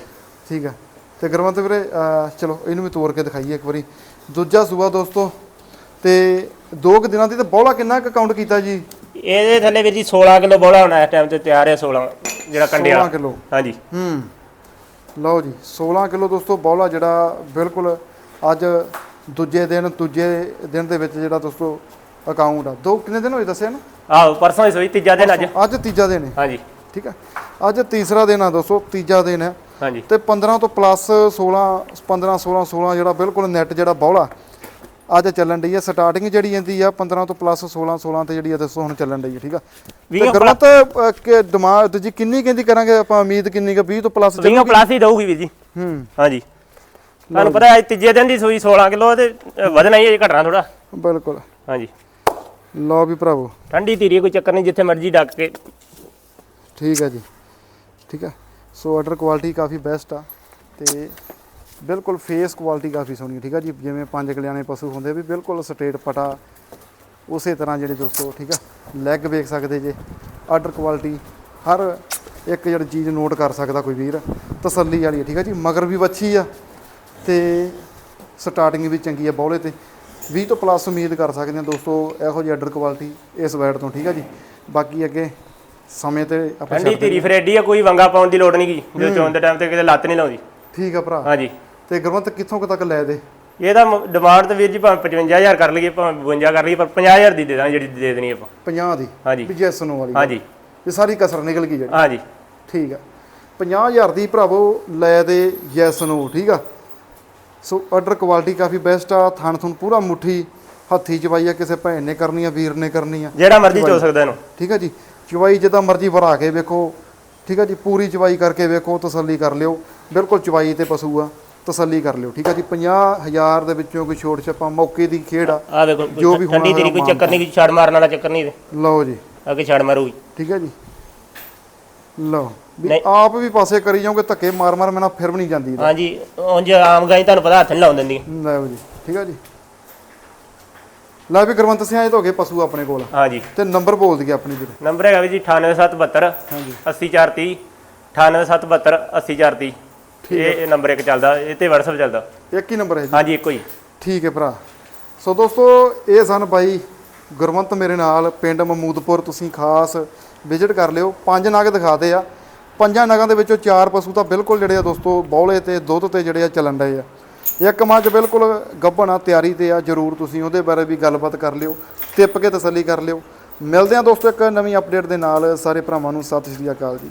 ਠੀਕ ਹੈ। ਤੇ ਗੁਰਵੰਤ ਵੀਰੇ ਅਹ, ਚਲੋ ਇਹਨੂੰ ਵੀ ਤੋੜ ਕੇ ਦਿਖਾਈਏ ਇੱਕ ਵਾਰੀ। ਦੂਜਾ ਸੂਆ ਦੋਸਤੋ ਤੇ ਦੋ ਕੁ ਦਿਨਾਂ ਦੀ ਤੇ ਬੋਲਾ ਕਿੰਨਾ ਕੁ ਕਾਊਂਟ ਕੀਤਾ ਜੀ? ਇਹਦੇ ਥੱਲੇ ਵੀਰ ਜੀ 16 ਕਿਲੋ ਬੋਲਾ ਹੋਣਾ ਇਸ ਟਾਈਮ ਤੇ ਤਿਆਰ ਹੈ 16 ਜਿਹੜਾ ਕੰਡਿਆ। 16 ਕਿਲੋ। ਹਾਂਜੀ। ਹੂੰ। ਲਓ ਜੀ 16 ਕਿਲੋ ਦੋਸਤੋ ਬੌਲਾ ਜਿਹੜਾ ਬਿਲਕੁਲ ਅੱਜ ਦੂਜੇ ਦਿਨ ਦੂਜੇ ਦਿਨ ਦੇ ਵਿੱਚ ਜਿਹੜਾ ਦੋਸਤੋ ਅਕਾਊਂਟ ਆ। ਦੋ ਕਿੰਨੇ ਦਿਨ ਹੋਏ ਦੱਸਿਆ ਨਾ ਆਹੋ ਪਰਸੋਂ ਹੀ ਸੋਈ ਤੀਜਾ ਦਿਨ ਅੱਜ। ਅੱਜ ਤੀਜਾ ਦਿਨ ਹੈ। ਹਾਂਜੀ। ਠੀਕ ਹੈ। ਅੱਜ ਤੀਸਰਾ ਦਿਨ ਆ ਦੋਸਤੋ ਤੀਜਾ ਦਿਨ ਹੈ। ਹਾਂਜੀ। ਤੇ 15 ਤੋਂ ਪਲੱਸ 16 15 16 16 ਜਿਹੜਾ ਬਿਲਕੁਲ ਨੈਟ ਜਿਹੜਾ ਬੌਲਾ ਅੱਜ ਚੱਲਣ ਡਈ ਹੈ। ਸਟਾਰਟਿੰਗ ਜਿਹੜੀ ਇਹਦੀ ਆ 15 ਤੋਂ ਪਲੱਸ 16 16 ਤੇ ਜਿਹੜੀ ਆ ਦੱਸੋ ਹੁਣ ਚੱਲਣ ਡਈ ਹੈ। ਠੀਕ ਆ। ਤੇ ਗਰਮਤ ਕਿ ਦਿਮਾਗ ਜੀ ਕਿੰਨੀ ਕਹਿੰਦੀ ਕਰਾਂਗੇ ਆਪਾਂ ਉਮੀਦ ਕਿੰਨੀ ਕਿ 20 ਤੋਂ ਪਲੱਸ 20 ਪਲੱਸ ਹੀ ਦਊਗੀ ਵੀਰ ਜੀ। ਹੂੰ। ਹਾਂਜੀ। ਤੁਹਾਨੂੰ ਪਤਾ ਅੱਜ ਤੀਜੇ ਦਿਨ ਦੀ ਸੂਈ 16 ਕਿਲੋ ਤੇ ਵਧਣਾ ਹੀ ਹੈ ਘਟਣਾ ਥੋੜਾ ਬਿਲਕੁਲ। ਹਾਂਜੀ। ਲਓ ਵੀ ਭਰਾਵੋ। ਠੰਡੀ ਧੀਰੀ ਕੋਈ ਚੱਕਰ ਨਹੀਂ ਜਿੱਥੇ ਮਰਜ਼ੀ ਡੱਕ ਕੇ। ਠੀਕ ਹੈ ਜੀ। ਠੀਕ ਹੈ। ਸੋ ਆਰਡਰ ਕੁਆਲਿਟੀ ਕਾਫੀ ਬੈਸਟ ਆ ਤੇ ਬਿਲਕੁਲ ਫੇਸ ਕੁਆਲਿਟੀ ਕਾਫੀ ਸੋਹਣੀ ਠੀਕ ਹੈ ਜੀ। ਜਿਵੇਂ ਪੰਜ ਕਲਿਆਣੇ ਪਸ਼ੂ ਹੁੰਦੇ ਵੀ ਬਿਲਕੁਲ ਸਟੇਟ ਪਟਾ ਉਸੇ ਤਰ੍ਹਾਂ ਜਿਹੜੇ ਦੋਸਤੋ ਠੀਕ ਆ ਲੈਗ ਵੇਖ ਸਕਦੇ ਜੇ ਆਰਡਰ ਕੁਆਲਿਟੀ ਹਰ ਇੱਕ ਜਿਹੜੀ ਚੀਜ਼ ਨੋਟ ਕਰ ਸਕਦਾ ਕੋਈ ਵੀਰ ਤਸੱਲੀ ਵਾਲੀ ਹੈ ਠੀਕ ਹੈ ਜੀ। ਮਗਰ ਵੀ ਵੱਛੀ ਆ ਤੇ ਸਟਾਰਟਿੰਗ ਵੀ ਚੰਗੀ ਆ ਬੌਲੇ ਤੇ। 20 ਤੋਂ ਪਲੱਸ ਉਮੀਦ ਕਰ ਸਕਦੇ ਹਾਂ ਦੋਸਤੋ ਇਹੋ ਜਿਹੀ ਆਰਡਰ ਕੁਆਲਿਟੀ ਇਸ ਵੈਡ ਤੋਂ ਠੀਕ ਆ ਜੀ? ਬਾਕੀ ਅੱਗੇ ਸਮੇਂ ਤੇ ਆਪਾਂ ਠੰਡੀ ਧੀਰੀ ਫਿਰ ਐਡੀ ਆ ਕੋਈ ਵੰਗਾ ਪਾਉਣ ਦੀ ਲੋੜ ਨਹੀਂ ਗੀ ਜੋ ਚੋਣ ਦੇ ਟਾਈਮ ਤੇ ਕਿਤੇ ਲੱਤ ਨਹੀਂ ਲਾਉਂਦੀ। ਠੀਕ ਆ ਭਰਾ। ਹਾਂਜੀ। ਤੇ ਗੁਰਮਤ ਕਿੱਥੋਂ ਕੁ ਤੱਕ ਲੈ ਦੇ? ਇਹਦਾ ਡਿਮਾਂਡ ਤੇ ਵੀਰ ਜੀ ਭਾਵੇਂ 55000 ਕਰ ਲਈਏ ਭਾਵੇਂ 52 ਕਰ ਲਈਏ ਪਰ 50000 ਦੀ ਦੇ ਦਾਂਗੇ ਜਿਹੜੀ ਦੇ ਦੇਣੀ ਆਪਾਂ। 50 ਦੀ? ਹਾਂਜੀ। ਵੀ ਜੈਸ ਨੂੰ ਵਾਲੀ ਹਾਂਜੀ। ਇਹ ਸਾਰੀ ਕਸਰ ਨਿਕਲ ਗਈ ਜਿਹੜੀ। ਹਾਂਜੀ। ਠੀਕ ਆ। 50000 ਦੀ ਭਰਾਵੋ ਲੈ ਦੇ ਯੈਸ ਨੂੰ ਠੀਕ ਆ? ਸੋ ਆਰਡਰ ਕੁਆਲਿਟੀ ਕਾਫੀ ਬੈਸਟ ਆ ਥਣ ਥੁਣ ਪੂਰਾ ਮੁੱਠੀ ਹੱਥੀ ਚਵਾਈ ਆ ਕਿਸੇ ਭੈਣ ਨੇ ਕਰਨੀ ਆ ਵੀਰ ਨੇ ਕਰਨੀ ਆ। ਜਿਹੜਾ ਮਰਜ਼ੀ ਚੋ ਸਕਦਾ ਇਹਨੂੰ। ਠੀਕ ਆ ਜੀ ਚਵਾਈ ਜਿੱਦਾਂ ਮਰਜ਼ੀ ਵਰਾ ਕੇ ਵੇਖੋ। ਠੀਕ ਆ ਜੀ ਪੂਰੀ ਚਵਾਈ ਕਰਕੇ ਵੇਖੋ ਤਸੱਲੀ ਕਰ ਲਿਓ। ਬਿਲਕੁਲ ਚਵਾਈ ਤੇ ਪਸ਼ੂ ਆ ਤਸੱਲੀ ਕਰ ਲਿਓ। ਠੀਕ ਆ ਜੀ 50000 ਦੇ ਵਿੱਚੋਂ ਕੋਈ ਛੋਟ ਛੱਪਾ ਮੌਕੇ ਦੀ ਖੇਡ ਆ। ਆ ਵੇਖੋ ਜੋ ਵੀ ਹੋਣਾ ਠੰਡੀ ਤੇਰੀ ਕੋਈ ਚੱਕਰ ਨਹੀਂ ਕੋਈ ਛੜ ਮਾਰਨ ਵਾਲਾ ਚੱਕਰ ਨਹੀਂ ਲਓ ਜੀ। ਅੱਗੇ ਛੜ ਮਾਰੂਗੀ। ਠੀਕ ਹੈ ਜੀ। ਲਓ। ਵੀ। ਆਪ ਵੀ ਪਾਸੇ ਕਰੀ ਜਾਓਗੇ ਧੱਕੇ ਮਾਰ ਮਾਰ ਮੈਨਾਂ ਫਿਰ ਵੀ ਨਹੀਂ ਜਾਂਦੀ ਹਾਂਜੀ ਉਂਝ ਆਮ ਗਾਈ ਤੁਹਾਨੂੰ ਪਤਾ ਹੱਥ ਨਹੀਂ ਲਾਉਣ ਦਿੰਦੀ। ਲਓ ਜੀ ਠੀਕ ਹੈ ਜੀ। ਲੈ ਵੀ ਗੁਰਵੰਤ ਸਿੰਘ ਆਏ ਤੋਂ ਹੋ ਗਏ ਪਸ਼ੂ ਆਪਣੇ ਕੋਲ। ਹਾਂਜੀ। ਤੇ ਨੰਬਰ ਬੋਲ ਦਈਏ ਆਪਣੀ ਵੀਰ। ਨੰਬਰ ਹੈਗਾ ਵੀ ਜੀ 98772 ਹਾਂਜੀ। 80430 98772 80430 ਇਹ ਇਹ ਨੰਬਰ ਇੱਕ ਚੱਲਦਾ ਇਹ ਤੇ WhatsApp ਚੱਲਦਾ। ਇੱਕ ਹੀ ਨੰਬਰ ਹੈ ਜੀ। ਹਾਂਜੀ ਇੱਕੋ ਹੀ। ਠੀਕ ਹੈ ਭਰਾ। ਸੋ ਦੋਸਤੋ ਇਹ ਸਨ ਬਾਈ ਗੁਰਵੰਤ ਮੇਰੇ ਨਾਲ ਪਿੰਡ ਮਮੂਦਪੁਰ ਤੁਸੀਂ ਖਾਸ ਵਿਜ਼ਿਟ ਕਰ ਲਿਓ। ਪੰਜ ਨਗ ਦਿਖਾਦੇ ਆ। ਪੰਜਾਂ ਨਗਾਂ ਦੇ ਵਿੱਚੋਂ ਚਾਰ ਪਸ਼ੂ ਤਾਂ ਬਿਲਕੁਲ ਜਿਹੜੇ ਆ ਦੋਸਤੋ ਬੌਲੇ ਤੇ ਦੁੱਧ ਤੇ ਜਿਹੜੇ ਆ ਚੱਲਣ ਡਏ ਆ। ਇੱਕ ਮੱਝ ਬਿਲਕੁਲ ਗੱਭਣ ਆ, ਤਿਆਰੀ ਤੇ ਆ, ਜਰੂਰ ਤੁਸੀਂ ਉਹਦੇ ਬਾਰੇ ਵੀ ਗੱਲਬਾਤ ਕਰ ਲਿਓ, ਟਿੱਪ ਕੇ ਤਸੱਲੀ ਕਰ ਲਿਓ। ਮਿਲਦੇ ਆ ਦੋਸਤੋ ਇੱਕ ਨਵੀਂ ਅਪਡੇਟ ਦੇ ਨਾਲ। ਸਾਰੇ ਭਰਾਵਾਂ ਨੂੰ ਸਤਿ ਸ਼੍ਰੀ ਅਕਾਲ ਜੀ।